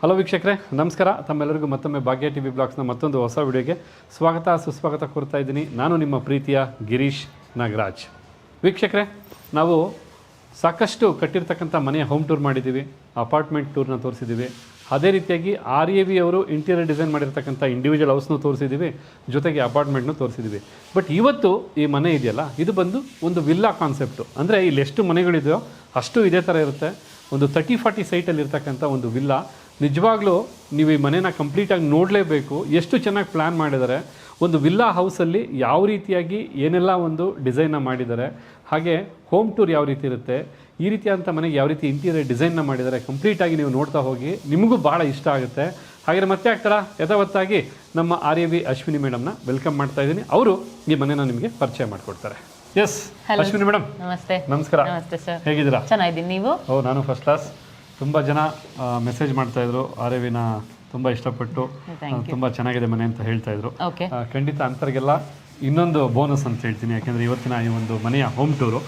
Hello ವೀಕ್ಷಕರೇ, ನಮಸ್ಕಾರ. ತಮ್ಮೆಲ್ಲರಿಗೂ ಮತ್ತೊಮ್ಮೆ ಭಾಗ್ಯ ಟಿ ವಿ ಬ್ಲಾಗ್ಸ್ನ ಮತ್ತೊಂದು ಹೊಸ ವಿಡಿಯೋಗೆ ಸ್ವಾಗತ, ಸುಸ್ವಾಗತ ಕೋರ್ತಾ ಇದ್ದೀನಿ. ನಾನು ನಿಮ್ಮ ಪ್ರೀತಿಯ ಗಿರೀಶ್ ನಾಗರಾಜ್. ವೀಕ್ಷಕರೇ, ನಾವು ಸಾಕಷ್ಟು ಕಟ್ಟಿರ್ತಕ್ಕಂಥ ಮನೆಯ ಹೋಮ್ ಟೂರ್ ಮಾಡಿದ್ದೀವಿ ಅಪಾರ್ಟ್ಮೆಂಟ್ ಟೂರ್ನ ತೋರಿಸಿದ್ದೀವಿ. ಅದೇ ರೀತಿಯಾಗಿ ಆರ್ ಎ ವಿ ಅವರು ಇಂಟೀರಿಯರ್ ಡಿಸೈನ್ ಮಾಡಿರ್ತಕ್ಕಂಥ ಇಂಡಿವಿಜುವಲ್ ಹೌಸ್ನು ತೋರಿಸಿದ್ದೀವಿ, ಜೊತೆಗೆ ಅಪಾರ್ಟ್ಮೆಂಟ್ನು ತೋರಿಸಿದ್ದೀವಿ. ಬಟ್ ಇವತ್ತು ಈ ಮನೆ ಇದೆಯಲ್ಲ, ಇದು ಬಂದು ಒಂದು ವಿಲ್ಲಾ ಕಾನ್ಸೆಪ್ಟು ಅಂದರೆ ಇಲ್ಲಿ ಎಷ್ಟು ಮನೆಗಳಿದೆಯೋ ಅಷ್ಟು ಇದೇ ಥರ ಇರುತ್ತೆ. ಒಂದು ತರ್ಟಿ ಫಾರ್ಟಿ ಸೈಟಲ್ಲಿ ಇರ್ತಕ್ಕಂಥ ಒಂದು ವಿಲ್ಲಾ ನಿಜವಾಗ್ಲೂ ನೀವು ಈ ಮನೇನ ಕಂಪ್ಲೀಟಾಗಿ ನೋಡಲೇಬೇಕು. ಎಷ್ಟು ಚೆನ್ನಾಗಿ ಪ್ಲ್ಯಾನ್ ಮಾಡಿದ್ದಾರೆ ಒಂದು ವಿಲ್ಲಾ ಹೌಸಲ್ಲಿ ಯಾವ ರೀತಿಯಾಗಿ ಏನೆಲ್ಲ ಒಂದು ಡಿಸೈನ್ನ ಮಾಡಿದ್ದಾರೆ ಹಾಗೆ ಹೋಮ್ ಟೂರ್ ಯಾವ ರೀತಿ ಇರುತ್ತೆ. ಈ ರೀತಿಯಾದಂಥ ಮನೆಗೆ ಯಾವ ರೀತಿ ಇಂಟೀರಿಯರ್ ಡಿಸೈನ್ನ ಮಾಡಿದ್ದಾರೆ ಕಂಪ್ಲೀಟಾಗಿ ನೀವು ನೋಡ್ತಾ ಹೋಗಿ. ನಿಮಗೂ ಭಾಳ ಇಷ್ಟ ಆಗುತ್ತೆ. ಹಾಗೆ ಮತ್ತೆ ಆಗ್ತಾರ ಯಥಾವತ್ತಾಗಿ ನಮ್ಮ ಆರ್ ಎ ವಿ ಅಶ್ವಿನಿ ಮೇಡಮ್ನ ವೆಲ್ಕಮ್ ಮಾಡ್ತಾ ಇದ್ದೀನಿ. ಅವರು ಈ ಮನೆನ ನಿಮಗೆ ಪರಿಚಯ ಮಾಡಿಕೊಡ್ತಾರೆ. ಎಸ್ ಅಶ್ವಿನಿ ಮೇಡಮ್ ನಮಸ್ತೆ. ನಮಸ್ಕಾರ. ನಮಸ್ತೆ ಸರ್ ಹೇಗಿದ್ದೀರಾ? ಚೆನ್ನಾಗಿದ್ದೀನಿ. ನೀವು? ಓ ನಾನು ಫಸ್ಟ್ ಕ್ಲಾಸ್ ತುಂಬ ಜನ ಮೆಸೇಜ್ ಮಾಡ್ತಾ ಇದ್ರು. ಆರ್ ತುಂಬಾ ಇಷ್ಟಪಟ್ಟು ತುಂಬಾ ಚೆನ್ನಾಗಿದೆ ಮನೆ ಅಂತ ಹೇಳ್ತಾ ಇದ್ರು. ಖಂಡಿತ ಅಂಥವ್ರಿಗೆಲ್ಲ ಇನ್ನೊಂದು ಬೋನಸ್ ಅಂತ ಹೇಳ್ತೀನಿ ಯಾಕೆಂದ್ರೆ ಇವತ್ತಿನ ಈ ಒಂದು ಮನೆಯ ಹೋಮ್ ಟೂರು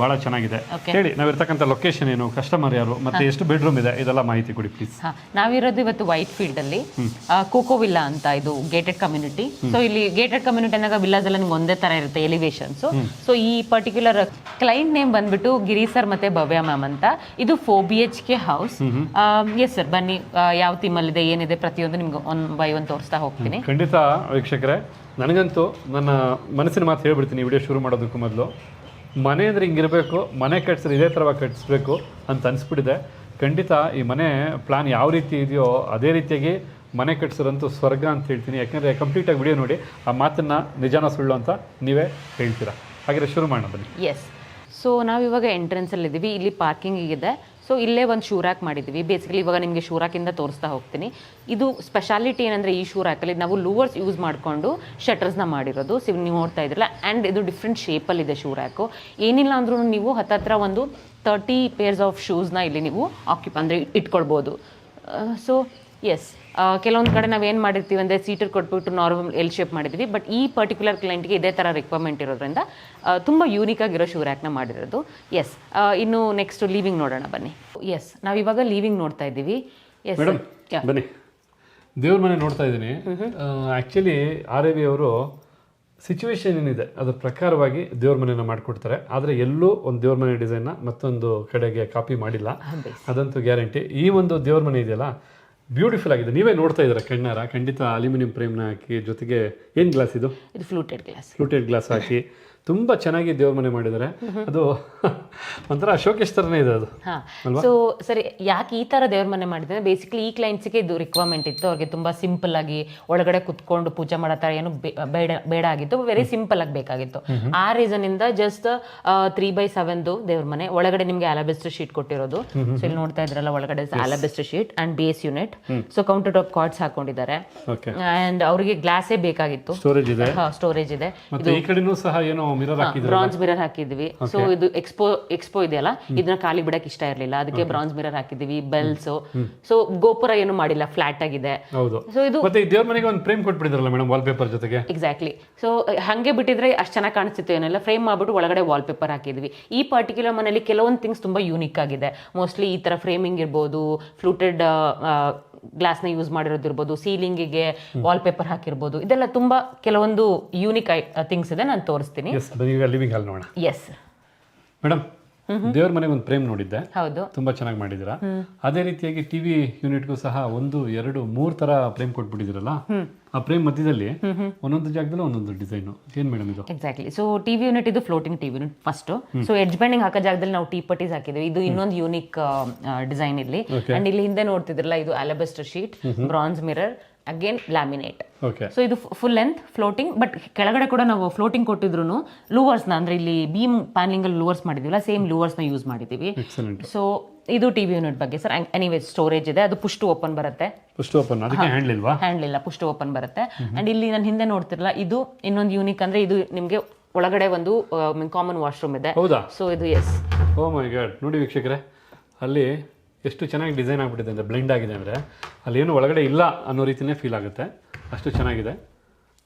ಬಹಳ ಚೆನ್ನಾಗಿದೆ. ಹೇಳಿ ನಾವಿರ್ತಕ್ಕಂಥ ಲೊಕೇಶನ್ ಏನು ಕಸ್ಟಮರ್ ಯಾರು ಮತ್ತೆ ಎಷ್ಟು ಬೆಡ್ರೂಮ್ ಇದೆ ಇದೆಲ್ಲ ಮಾಹಿತಿ ಕೊಡಿ ಪ್ಲೀಸ್ ನಾವಿರೋದು ಇವತ್ತು ವೈಟ್ ಫೀಲ್ಡ್ ಅಲ್ಲಿ ಕೋಕೋ ವಿಲ್ಲಾ ಅಂತ ಇದು ಗೇಟೆಡ್ ಕಮ್ಯುನಿಟಿ ಸೊ ಇಲ್ಲಿ ಗೇಟೆಡ್ ಕಮ್ಯುನಿಟಿ ಅಂದಾಗ ವಿಲ್ಲಾಸ್ ಎಲ್ಲ ನಿಮ್ಗೆ ಒಂದೇ ತರ ಇರುತ್ತೆ ಎಲಿವೇಶನ್ಸ್ ಸೊ ಈ ಪರ್ಟಿಕ್ಯುಲರ್ ಕ್ಲೈಂಟ್ ನೇಮ್ ಬಂದ್ಬಿಟ್ಟು ಗಿರಿ ಸರ್ ಮತ್ತೆ ಭವ್ಯ ಮ್ಯಾಮ್ ಅಂತ. ಇದು four B H K house yes sir ಬನ್ನಿ. ಯಾವ ಥೀಮಲ್ಲಿದೆ ಏನಿದೆ ಪ್ರತಿಯೊಂದು ನಿಮ್ಗೆ ಒನ್ ಬೈ ಒನ್ ತೋರಿಸ್ತಾ ಹೋಗ್ತೀನಿ. ಖಂಡಿತ ವೀಕ್ಷಕರೇ ನನಗಂತೂ ನನ್ನ ಮನಸ್ಸಿನ ಮಾತು ಹೇಳ್ಬಿಡ್ತೀನಿ ವಿಡಿಯೋ ಶುರು ಮಾಡೋದಕ್ಕೂ ಮೊದಲು. ಮನೆ ಅಂದರೆ ಹಿಂಗಿರಬೇಕು, ಮನೆ ಕಟ್ಟಿಸಿದ್ರೆ ಇದೇ ಥರವಾಗಿ ಕಟ್ಟಿಸ್ಬೇಕು ಅಂತ ಅನಿಸ್ಬಿಟ್ಟಿದೆ. ಖಂಡಿತ ಈ ಮನೆ ಪ್ಲ್ಯಾನ್ ಯಾವ ರೀತಿ ಇದೆಯೋ ಅದೇ ರೀತಿಯಾಗಿ ಮನೆ ಕಟ್ಸಿರೋಂತೂ ಸ್ವರ್ಗ ಅಂತ ಹೇಳ್ತೀನಿ. ಯಾಕೆಂದರೆ ಕಂಪ್ಲೀಟಾಗಿ ವಿಡಿಯೋ ನೋಡಿ, ಆ ಮಾತನ್ನು ನಿಜಾನ ಸುಳ್ಳು ಅಂತ ನೀವೇ ಹೇಳ್ತೀರಾ? ಹಾಗೆ ಶುರು ಮಾಡೋಣ ಬನ್ನಿ. ಎಸ್ ಸೊ ನಾವು ಇವಾಗ ಎಂಟ್ರೆನ್ಸ್ ಅಲ್ಲಿ ಇದ್ದೀವಿ ಇಲ್ಲಿ ಪಾರ್ಕಿಂಗಿಗಿದೆ ಸೊ ಇಲ್ಲೇ ಒಂದು ಶೂ ರ್ಯಾಕ್ ಮಾಡಿದ್ದೀವಿ ಬೇಸಿಕಲಿ ಇವಾಗ ನಿಮಗೆ ಶೂ ರ್ಯಾಕಿಂದ ತೋರಿಸ್ತಾ ಹೋಗ್ತೀನಿ. ಇದು ಸ್ಪೆಷಾಲಿಟಿ ಏನಂದರೆ ಈ ಶೂ ರ್ಯಾಕಲ್ಲಿ ನಾವು ಲೂವರ್ಸ್ ಯೂಸ್ ಮಾಡಿಕೊಂಡು ಶಟರ್ಸ್ನ ಮಾಡಿರೋದು. ಸೊ ನೀವು ನೋಡ್ತಾ ಇದ್ರಲ್ಲ ಆ್ಯಂಡ್ ಇದು ಡಿಫ್ರೆಂಟ್ ಶೇಪಲ್ಲಿದೆ ಶೂ ರ್ಯಾಕು ಏನಿಲ್ಲ ಅಂದ್ರೂ ನೀವು ಹತ್ತತ್ರ ಒಂದು ತರ್ಟಿ ಪೇರ್ಸ್ ಆಫ್ ಶೂಸ್ನ ಇಲ್ಲಿ ನೀವು ಆಕ್ಯುಪ್ ಅಂದರೆ ಇಟ್ಕೊಳ್ಬೋದು. ಸೊ ಎಸ್ ಕೆಲವೊಂದು ಕಡೆ ನಾವು ಏನು ಮಾಡಿರ್ತೀವಿ ಅಂದರೆ ಸೀಟರ್ ಕೊಟ್ಬಿಟ್ಟು ನಾರ್ಮಲ್ ಎಲ್ ಶೇಪ್ ಮಾಡಿದ್ವಿ. ಬಟ್ ಈ ಪರ್ಟಿಕ್ಯುಲರ್ ಕ್ಲೈಂಟ್ಗೆ ಇದೇ ಥರ ರಿಕ್ವೈರ್ಮೆಂಟ್ ಇರೋದ್ರಿಂದ ತುಂಬ ಯೂನಿಕ್ ಆಗಿರೋ ಶೂ ರ್ಯಾಕ್ನ ಮಾಡಿರೋದು. ಎಸ್ ಇನ್ನು ನೆಕ್ಸ್ಟ್ ಲೀವಿಂಗ್ ನೋಡೋಣ ಬನ್ನಿ. ಎಸ್ ನಾವು ಇವಾಗ ಲೀವಿಂಗ್ ನೋಡ್ತಾ ಇದ್ದೀವಿ. ಎಸ್ ಬನ್ನಿ. ದೇವ್ರ ಮನೆ ನೋಡ್ತಾ ಇದ್ದೀನಿ. ಆ್ಯಕ್ಚುಲಿ ಆರ್ ಎ ವಿ ಅವರು ಸಿಚುವೇಶನ್ ಏನಿದೆ ಅದ್ರ ಪ್ರಕಾರವಾಗಿ ದೇವ್ರ ಮನೆಯನ್ನು ಮಾಡಿಕೊಡ್ತಾರೆ. ಆದರೆ ಎಲ್ಲೂ ಒಂದು ದೇವ್ರ ಮನೆ ಡಿಸೈನ್ನ ಮತ್ತೊಂದು ಕಡೆಗೆ ಕಾಪಿ ಮಾಡಿಲ್ಲ. ಅದಂತೂ ಗ್ಯಾರಂಟಿ ಈ ಒಂದು ದೇವ್ರ ಮನೆ ಇದೆಯಲ್ಲ ಬ್ಯೂಟಿಫುಲ್ ಆಗಿದೆ. ನೀವೇ ನೋಡ್ತಾ ಇದ್ದೀರಾ ಕಣ್ಣಾರ? ಖಂಡಿತ ಅಲ್ಯೂಮಿನಿಯಂ ಫ್ರೇಮ್ನ ಹಾಕಿ ಜೊತೆಗೆ ಏನು ಗ್ಲಾಸ್ ಇದು? ಇದು ಫ್ಲೂಟೆಡ್ ಗ್ಲಾಸ್ ಫ್ಲೂಟೆಡ್ ಗ್ಲಾಸ್ ಹಾಕಿ. ತುಂಬ ಚೆನ್ನಾಗಿ ದೇವ್ರ ಮನೆ ಮಾಡಿದ್ದಾರೆ. ಅದು ಒಂಥರ ಶೋಕೇಶ್ ಥರನೇ ಇದೆ ಅದು. ಸೊ ಸರಿ ಯಾಕೆ ಈ ಥರ ದೇವ್ರ ಮನೆ ಮಾಡಿದ್ರೆ ಬೇಸಿಕಲಿ ಈ ಕ್ಲೈಂಟ್ಸ್ಗೆ ಇದು ರಿಕ್ವೈರ್ಮೆಂಟ್ ಇತ್ತು. ಅವ್ರಿಗೆ ತುಂಬ ಸಿಂಪಲ್ ಆಗಿ ಒಳಗಡೆ ಕುತ್ಕೊಂಡು ಪೂಜೆ ಮಾಡೋ ಥರ ಏನು ಬೇಡ ಬೇಡ ಆಗಿತ್ತು. ವೆರಿ ಸಿಂಪಲ್ ಆಗಿ ಬೇಕಾಗಿತ್ತು. ಆ ರೀಸನ್ ಇಂದ ಜಸ್ಟ್ ತ್ರೀ ಬೈ ಸೆವೆನ್ದು ದೇವ್ರ ಮನೆ. ಒಳಗಡೆ ನಿಮಗೆ ಅಲಬೆಸ್ಟ್ ಶೀಟ್ ಕೊಟ್ಟಿರೋದು. ಸೊ ಇಲ್ಲಿ ನೋಡ್ತಾ ಇದ್ರಲ್ಲ ಒಳಗಡೆ alabaster sheet and base unit so counter top cards ಹಾಕೊಂಡಿದ್ದಾರೆ. ಅಂಡ್ ಅವರಿಗೆ ಗ್ಲಾಸೇ ಬೇಕಾಗಿತ್ತು. ಸ್ಟೋರೇಜ್ ಇದೆ. ಸ್ಟೋರೇಜ್ ಇದೆ ಈ ಕಡೆನೂ ಸಹ ಏನೋ ಬ್ರಾನ್ಸ್ ಮಿರರ್ ಹಾಕಿದ್ವಿ. ಸೊ ಇದು ಎಕ್ಸ್ಪೋ ಎಕ್ಸ್ಪೋ ಇದೆಯಲ್ಲ? ಇದನ್ನ ಖಾಲಿ ಬಿಡಕ್ ಇಷ್ಟ ಇರಲಿಲ್ಲ. ಅದಕ್ಕೆ ಬ್ರಾನ್ಸ್ ಮಿರರ್ ಹಾಕಿದ್ವಿ ಬೆಲ್ಸ್ ಸೊ ಗೋಪುರ ಏನು ಮಾಡಿಲ್ಲ ಫ್ಲಾಟ್ ಆಗಿದೆ. ಸೊ ಇದು ಮತ್ತೆ ದೇವ್ರ ಮನೆಗೆ ಒಂದು ಫ್ರೇಮ್ ಕೊಟ್ಬಿಟ್ಟಿದ್ರಲ್ಲ ಮೇಡಮ್ ವಾಲ್ ಪೇಪರ್ ಜೊತೆಗೆ? ಎಕ್ಸಾಕ್ಟ್ಲಿ ಸೊ ಹಂಗೆ ಬಿಟ್ಟಿದ್ರೆ ಅಷ್ಟು ಚೆನ್ನಾಗಿ ಕಾಣಿಸ್ತಿತ್ತು ಏನೆಲ್ಲ. ಫ್ರೇಮ್ ಮಾಡ್ಬಿಟ್ಟು ಒಳಗಡೆ ವಾಲ್ ಪೇಪರ್ ಹಾಕಿದ್ವಿ. ಈ ಪರ್ಟಿಕ್ಯುಲರ್ ಮನೇಲಿ ಕೆಲವೊಂದು ಥಿಂಗ್ಸ್ ತುಂಬಾ ಯೂನಿಕ್ ಆಗಿದೆ. ಮೋಸ್ಟ್ಲಿ ಈ ತರ ಫ್ರೇಮಿಂಗ್ ಇರ್ಬೋದು ಫ್ಲೂಟೆಡ್ ಗ್ಲಾಸ್ನ ಯೂಸ್ ಮಾಡಿರೋದಿರ್ಬೋದು ಸೀಲಿಂಗಿಗೆ ವಾಲ್ ಪೇಪರ್ ಹಾಕಿರ್ಬೋದು ಇದೆಲ್ಲ ತುಂಬಾ ಕೆಲವೊಂದು ಯೂನಿಕ್ ಥಿಂಗ್ಸ್ ಇದೆ ನಾನು ತೋರಿಸ್ತೀನಿ. ಎಸ್ ಮೇಡಮ್ ದೇವ್ರ ಮನೆಗೆ ಒಂದು ಪ್ರೇಮ್ ನೋಡಿದ್ದೆ. ಹೌದು. ತುಂಬಾ ಚೆನ್ನಾಗಿ ಮಾಡಿದಿರ ಅದೇ ರೀತಿಯಾಗಿ ಟಿವಿ ಯೂನಿಟ್ಗೂ ಸಹ ಒಂದು ಎರಡು ಮೂರ್ ತರ ಪ್ರೇಮ್ ಕೊಟ್ಬಿಟ್ಟಿದಿರಲ್ಲ ಆ ಪ್ರೇಮ್ ಮಧ್ಯದಲ್ಲಿ ಒಂದೊಂದು ಜಾಗದಲ್ಲಿ ಒಂದೊಂದು ಡಿಸೈನ್. ಏನ್ ಮೇಡಮ್ ಇದು? ಎಕ್ಸಾಕ್ಟ್ಲಿ ಸೊ ಟಿವಿ ಯೂನಿಟ್ ಇದು floating TV unit first so edge banding ಹಾಕೋ ಜಾಗದಲ್ಲಿ ನಾವು ಟೀ ಪಟ್ಟಿಸ್ ಹಾಕಿದ್ವಿ ಇದು ಇನ್ನೊಂದು ಯೂನಿಕ್ ಡಿಸೈನ್ ಇಲ್ಲಿ. ಅಂಡ್ ಇಲ್ಲಿ ಹಿಂದೆ ನೋಡ್ತಿದ್ರಲ್ಲ ಇದು alabaster sheet bronze mirror again laminate so ಇದು ಫುಲ್ ಲೆಂತ್ ಫ್ಲೋಟಿಂಗ್ ಬಟ್ ಕೆಳಗಡೆ ಕೂಡ ನಾವು ಫ್ಲೋಟಿಂಗ್ ಕೊಟ್ಟಿದ್ರು ಲೂವರ್ಸ್ನ ಅಂದ್ರೆ ಇಲ್ಲಿ ಬೀಮ್ ಪ್ಯಾನಿಂಗ್ ಅಲ್ಲಿ ಲೂವರ್ಸ್ ಮಾಡಿದಿಲ್ಲ ಸೇಮ್ ಲೂವರ್ಸ್ನ ಯೂಸ್ ಮಾಡಿದೀವಿ ಎಕ್ಸಲೆಂಟ್ ಸೊ ಇದು ಟಿವಿ ಯೂನಿಟ್ ಬಗ್ಗೆ ಸರ್ ಎನಿವೇ ಸ್ಟೋರೇಜ್ ಇದೆ. ಅದು ಪುಷ್ಟು ಓಪನ್ ಬರುತ್ತೆ. ಹ್ಯಾಂಡ್ ಓಪನ್ ಹ್ಯಾಂಡ್ಲ್ ಇಲ್ಲ. ಪುಷ್ಟು ಓಪನ್ ಬರುತ್ತೆ. ಅಂಡ್ ಇಲ್ಲಿ ನಾನು ಹಿಂದೆ ನೋಡ್ತಿರಲ್ಲ ಇದು ಇನ್ನೊಂದು ಯೂನಿಕ್ ಅಂದ್ರೆ ಇದು ನಿಮಗೆ ಒಳಗಡೆ ಒಂದು ಕಾಮನ್ ವಾಶ್ರೂಮ್ ಇದೆ. ಸೊ ಇದು ಎಸ್ ಓ ಮೈ ಗಾಡ್ ನೋಡಿ ವೀಕ್ಷಕರೇ ಅಲ್ಲಿ ಎಷ್ಟು ಚೆನ್ನಾಗಿ ಡಿಸೈನ್ ಆಗಿಬಿಟ್ಟಿದೆ ಅಂದರೆ, ಬ್ಲೆಂಡ್ ಆಗಿದೆ ಅಂದರೆ, ಅಲ್ಲೇನು ಒಳಗಡೆ ಇಲ್ಲ ಅನ್ನೋ ರೀತಿನೇ ಫೀಲ್ ಆಗುತ್ತೆ. ಅಷ್ಟು ಚೆನ್ನಾಗಿದೆ.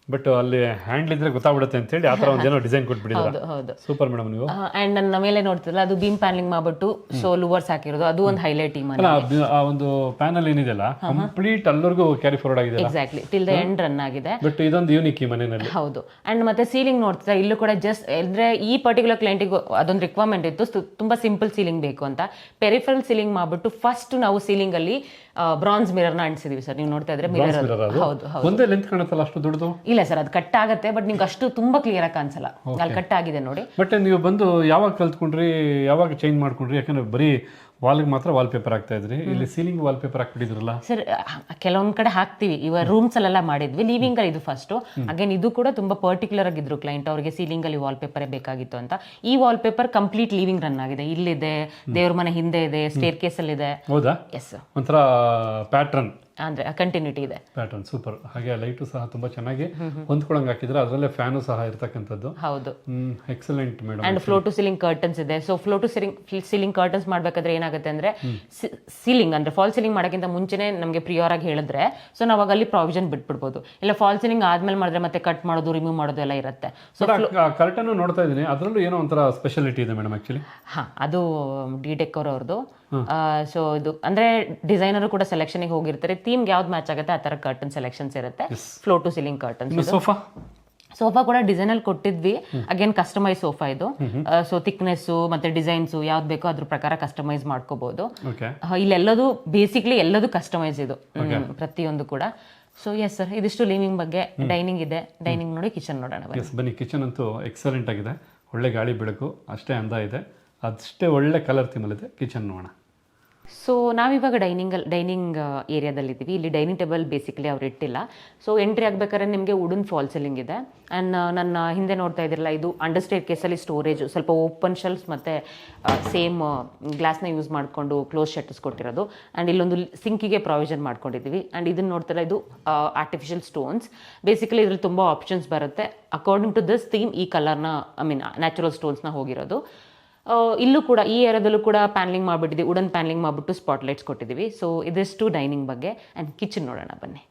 ಬಟ್ ಅಲ್ಲಿ ಹ್ಯಾಂಡಲ್ ಇದ್ರೆ ಗೊತ್ತಾಗ್ಬಿಡುತ್ತೆ ಅಂತ ಹೇಳಿ ಆ ಥರ ಒಂದೇನೋ ಡಿಸೈನ್ ಕೊಟ್ಬಿಟ್ಟಿದ್ರ ಹೌದು ಹೌದು. ಸೂಪರ್ ಮೇಡಮ್ ನೀವು. ಅಂಡ್ ನನ್ನ ಮೇಲೆ ನೋಡ್ತಿರಲ್ಲ ಅದು ಬೀಮ್ ಪ್ಯಾನಲಿಂಗ್ ಮಾಡ್ಬಿಟ್ಟು ಸೊ ಲೂವರ್ಸ್ ಹಾಕಿರೋದು ಅದು ಒಂದು ಹೈಲೈಟ್ ಈ ಮನೆ ಅಲ್ಲ ಆ ಒಂದು ಪ್ಯಾನಲ್ ಏನಿದೆಯಲ್ಲ ಕಂಪ್ಲೀಟ್ ಅಲ್ಲರಿಗೂ ಕ್ಯಾರಿ ಫಾರ್ವರ್ಡ್ ಆಗಿದೆ exactly till the end run ಆಗಿದೆ. ಬಟ್ ಇದೊಂದು ಯೂನಿಕ್ ಈ ಮನೆಯಲ್ಲಿ. ಹೌದು. ಅಂಡ್ ಮತ್ತೆ ಸೀಲಿಂಗ್ ನೋಡ್ತಿದ್ರೆ ಇಲ್ಲೂ ಕೂಡ ಜಸ್ಟ್ ಅಂದ್ರೆ ಈ ಪರ್ಟಿಕ್ಯುಲರ್ ಕ್ಲೈಂಟಿಗೆ ಅದೊಂದು ರಿಕ್ವೈರ್ಮೆಂಟ್ ಇತ್ತು ತುಂಬಾ ಸಿಂಪಲ್ ಸೀಲಿಂಗ್ ಬೇಕು ಅಂತ. ಪೆರಿಫರಲ್ ಸೀಲಿಂಗ್ ಮಾಡ್ಬಿಟ್ಟು ಫಸ್ಟ್ ನಾವು ಸೀಲಿಂಗ್ ಅಲ್ಲಿ ಬ್ರಾನ್ಸ್ ಮಿರರ್ನ ಅಂಟಿಸಿದೀವಿ ಸರ್. ನೀವು ನೋಡ್ತಾ ಇದ್ರೆ ಮಿರರ್ ಹೌದು ಹೌದು. ಒಂದೇ ಲೆಂತ್ ಕಾಣುತ್ತಲ್ಲ ಅಷ್ಟು ದೊಡ್ಡದು ಇಲ್ಲ ಸರ್ ಅದು ಕಟ್ ಆಗುತ್ತೆ ಬಟ್ ನಿಮ್ಗೆ ಅಷ್ಟು ತುಂಬಾ ಕ್ಲಿಯರ್ ಆಗಿ ಕಾಣಿಸಲ್ಲ. ಅಲ್ಲಿ ಕಟ್ ಆಗಿದೆ ನೋಡಿ. ಬಟ್ ನೀವು ಬಂದು ಯಾವಾಗ ಕಲ್ತ್ಕೊಂಡ್ರಿ? ಯಾವಾಗ ಚೇಂಜ್ ಮಾಡ್ಕೊಂಡ್ರಿ? ಯಾಕಂದ್ರೆ ಬರೀ ವಾಲ್ಗೆ ಮಾತ್ರ ವಾಲ್ ಪೇಪರ್ ಹಾಕ್ತಾ ಇದ್ರಿ? ಇಲ್ಲಿ ಸೀಲಿಂಗ್ ವಾಲ್ ಪೇಪರ್ ಹಾಕ್ಬಿಟ್ಟಿದ್ರಲ್ಲ? ಸರ್ ಕೆಲವೊಂದ್ ಕಡೆ ಹಾಕ್ತಿವಿ. ಇವಾಗ ರೂಮ್ಸ್ ಅಲ್ಲೆಲ್ಲ ಮಾಡಿದ್ವಿ. ಲಿವಿಂಗ್ ಅಲ್ಲಿ ಇದು ಫಸ್ಟ್ ಅಗೇನ್ ಇದು ಕೂಡ ತುಂಬಾ ಪರ್ಟಿಕ್ಯುಲರ್ ಆಗಿದ್ರು ಕ್ಲೈಂಟ್ ಅವರಿಗೆ ಸೀಲಿಂಗ್ ಅಲ್ಲಿ ವಾಲ್ ಪೇಪರ್ ಬೇಕಾಗಿತ್ತು ಅಂತ. ಈ wallpaper complete living run ಆಗಿದೆ. ಇಲ್ಲಿದೆ ದೇವ್ರ ಮನೆ ಹಿಂದೆ ಇದೆ ಸ್ಟೇರ್ ಕೇಸ್ ಅಲ್ಲಿ ಇದೆ ಹೌದಾ? ಎಸ್ ಒಂಥರ ಪ್ಯಾಟ್ರನ್ ಅಂದ್ರೆ ಕಂಟಿನ್ಯೂಟಿ ಇದೆ. ಪ್ಯಾಟರ್ನ್ ಸೂಪರ್ ಹಾಗೆ ಲೈಟು ಸಹ ತುಂಬಾ ಚೆನ್ನಾಗಿ ಹೊಂದ್ಕೊಳಂಗ್ ಹಾಕಿದ್ರೆ ಅದರಲ್ಲೇ ಫ್ಯಾನು ಸಹ ಇರ್ತಕ್ಕಂಥದ್ದು. ಹೌದು. Excellent madam and floor to ceiling curtains ಇದೆ. So floor to ceiling ceiling curtains ಮಾಡಬೇಕಾದ್ರೆ ಏನಾಗುತ್ತೆ ಅಂದ್ರೆ ಸೀಲಿಂಗ್ ಅಂದ್ರೆ ಫಾಲ್ ಸೀಲಿಂಗ್ ಮಾಡೋಕ್ಕಿಂತ ಮುಂಚೆನೇ ನಮಗೆ ಪ್ರಿಯರ್ ಆಗಿ ಹೇಳಿದ್ರೆ ಸೊ ನಾವು ಅಲ್ಲಿ ಪ್ರಾವಿಷನ್ ಬಿಟ್ಬಿಡ್ಬೋದು. ಇಲ್ಲ ಫಾಲ್ ಸೀಲಿಂಗ್ ಆದ್ಮೇಲೆ ಮಾಡಿದ್ರೆ ಮತ್ತೆ ಕಟ್ ಮಾಡೋದು ರಿಮೂವ್ ಮಾಡೋದು ಎಲ್ಲ ಇರುತ್ತೆ. ಸೊ ಕರ್ಟನ್ ನೋಡ್ತಾ ಇದ್ದೀನಿ. ಅದರಲ್ಲೂ ಏನೋ ಒಂಥರ ಸ್ಪೆಷಾಲಿಟಿ ಇದೆ ಮೇಡಮ್ ಆ್ಯಕ್ಚುಲಿ ಹಾ ಅದು ಡಿ ಡೆಕೋರ್ ಅವ್ರದ್ದು ಸೊ ಇದು ಅಂದ್ರೆ ಡಿಸೈನರ್ ಕೂಡ ಸೆಲೆಕ್ಷನ್ ಹೋಗಿರ್ತಾರೆ. ಥೀಮ್ಗೆ ಯಾವ್ದು ಮ್ಯಾಚ್ ಆಗುತ್ತೆ ಆ ತರ ಕರ್ಟನ್ ಸೆಲೆಕ್ಷನ್ಸ್ ಇರುತ್ತೆ. ಫ್ಲೋ ಟು ಸೀಲಿಂಗ್ ಕರ್ಟನ್ಸ್ ಇನ್ನು ಸೋಫಾ ಸೋಫಾ ಕೂಡ ಡಿಸೈನ್ ಅಲ್ಲಿ ಕೊಟ್ಟಿದ್ವಿ. ಅಗೇನ್ ಕಸ್ಟಮೈಸ್ ಸೋಫಾ ಇದು. ಸೊ ಥಿಕ್ನೆಸ್ ಮತ್ತೆ ಡಿಸೈನ್ಸ್ ಯಾವ್ದು ಬೇಕೋ ಅದ್ರ ಪ್ರಕಾರ ಕಸ್ಟಮೈಸ್ ಮಾಡ್ಕೋಬಹುದು ಇಲ್ಲೆಲ್ಲದು ಬೇಸಿಕ್ಲಿ ಎಲ್ಲದು ಕಸ್ಟಮೈಸ್ ಇದು. ಪ್ರತಿಯೊಂದು ಕೂಡ. ಸೊ ಎಸ್ ಸರ್ ಇದಿಷ್ಟು ಲಿವಿಂಗ್ ಬಗ್ಗೆ ಡೈನಿಂಗ್ ಇದೆ. ಡೈನಿಂಗ್ ನೋಡಿ ಕಿಚನ್ ನೋಡೋಣ ಬನ್ನಿ. ಕಿಚನ್ ಅಂತೂ ಎಕ್ಸಲೆಂಟ್ ಆಗಿದೆ. ಒಳ್ಳೆ ಗಾಳಿ ಬೆಳಕು ಅಷ್ಟೇ ಅಂದ ಇದೆ. ಅಷ್ಟೇ ಒಳ್ಳೆ ಕಲರ್ ತಿಮ್ಮಲಿದೆ ಕಿಚನ್ ನೋಡೋಣ. ಸೊ ನಾವಿವಾಗ ಡೈನಿಂಗ್ ಡೈನಿಂಗ್ ಏರಿಯಾದಲ್ಲಿದ್ದೀವಿ ಇಲ್ಲಿ ಡೈನಿಂಗ್ ಟೇಬಲ್ ಬೇಸಿಕಲಿ ಅವ್ರು ಇಟ್ಟಿಲ್ಲ. ಸೊ ಎಂಟ್ರಿ ಆಗಬೇಕಾದ್ರೆ ನಿಮಗೆ ವುಡನ್ ಫಾಲ್ ಸೀಲಿಂಗ್ ಇದೆ. ಆ್ಯಂಡ್ ನನ್ನ ಹಿಂದೆ ನೋಡ್ತಾ ಇದ್ದಿರಲ್ಲ, ಇದು ಅಂಡರ್ ಸ್ಟೇಟ್ ಕೇಸಲ್ಲಿ ಸ್ಟೋರೇಜ್ ಸ್ವಲ್ಪ ಓಪನ್ ಶೆಲ್ಫ್ಸ್ ಮತ್ತು ಸೇಮ್ ಗ್ಲಾಸ್ನ ಯೂಸ್ ಮಾಡಿಕೊಂಡು ಕ್ಲೋಸ್ ಶಟರ್ಸ್ ಕೊಟ್ಟಿರೋದು. ಆ್ಯಂಡ್ ಇಲ್ಲೊಂದು ಸಿಂಕಿಗೆ ಪ್ರಾವಿಷನ್ ಮಾಡ್ಕೊಂಡಿದ್ದೀವಿ. ಆ್ಯಂಡ್ ಇದನ್ನು ನೋಡ್ತಾರೆ ಇದು ಆರ್ಟಿಫಿಷಿಯಲ್ ಸ್ಟೋನ್ಸ್ ಬೇಸಿಕಲಿ ಇದರಲ್ಲಿ ತುಂಬ ಆಪ್ಷನ್ಸ್ ಬರುತ್ತೆ. ಅಕಾರ್ಡಿಂಗ್ ಟು ದಿಸ್ ಥೀಮ್ ಈ ಕಲರ್ನ ಐ ಮೀನ್ ನ್ಯಾಚುರಲ್ ಸ್ಟೋನ್ಸ್ನ ಹೋಗಿರೋದು. ಇಲ್ಲೂ ಕೂಡ, ಈ ಏರಿಯಾದಲ್ಲೂ ಕೂಡ ಪ್ಯಾನ್ಲಿಂಗ್ ಮಾಡಿಬಿಟ್ಟಿದ್ದೀವಿ ವುಡನ್ ಪ್ಯಾನ್ಲಿಂಗ್ ಮಾಡಿಬಿಟ್ಟು ಸ್ಪಾಟ್ಲೈಟ್ಸ್ ಕೊಟ್ಟಿದ್ದೀವಿ. ಸೊ ಇದಿಷ್ಟು ಡೈನಿಂಗ್ ಬಗ್ಗೆ. ಆ್ಯಂಡ್ ಕಿಚನ್ ನೋಡೋಣ ಬನ್ನಿ.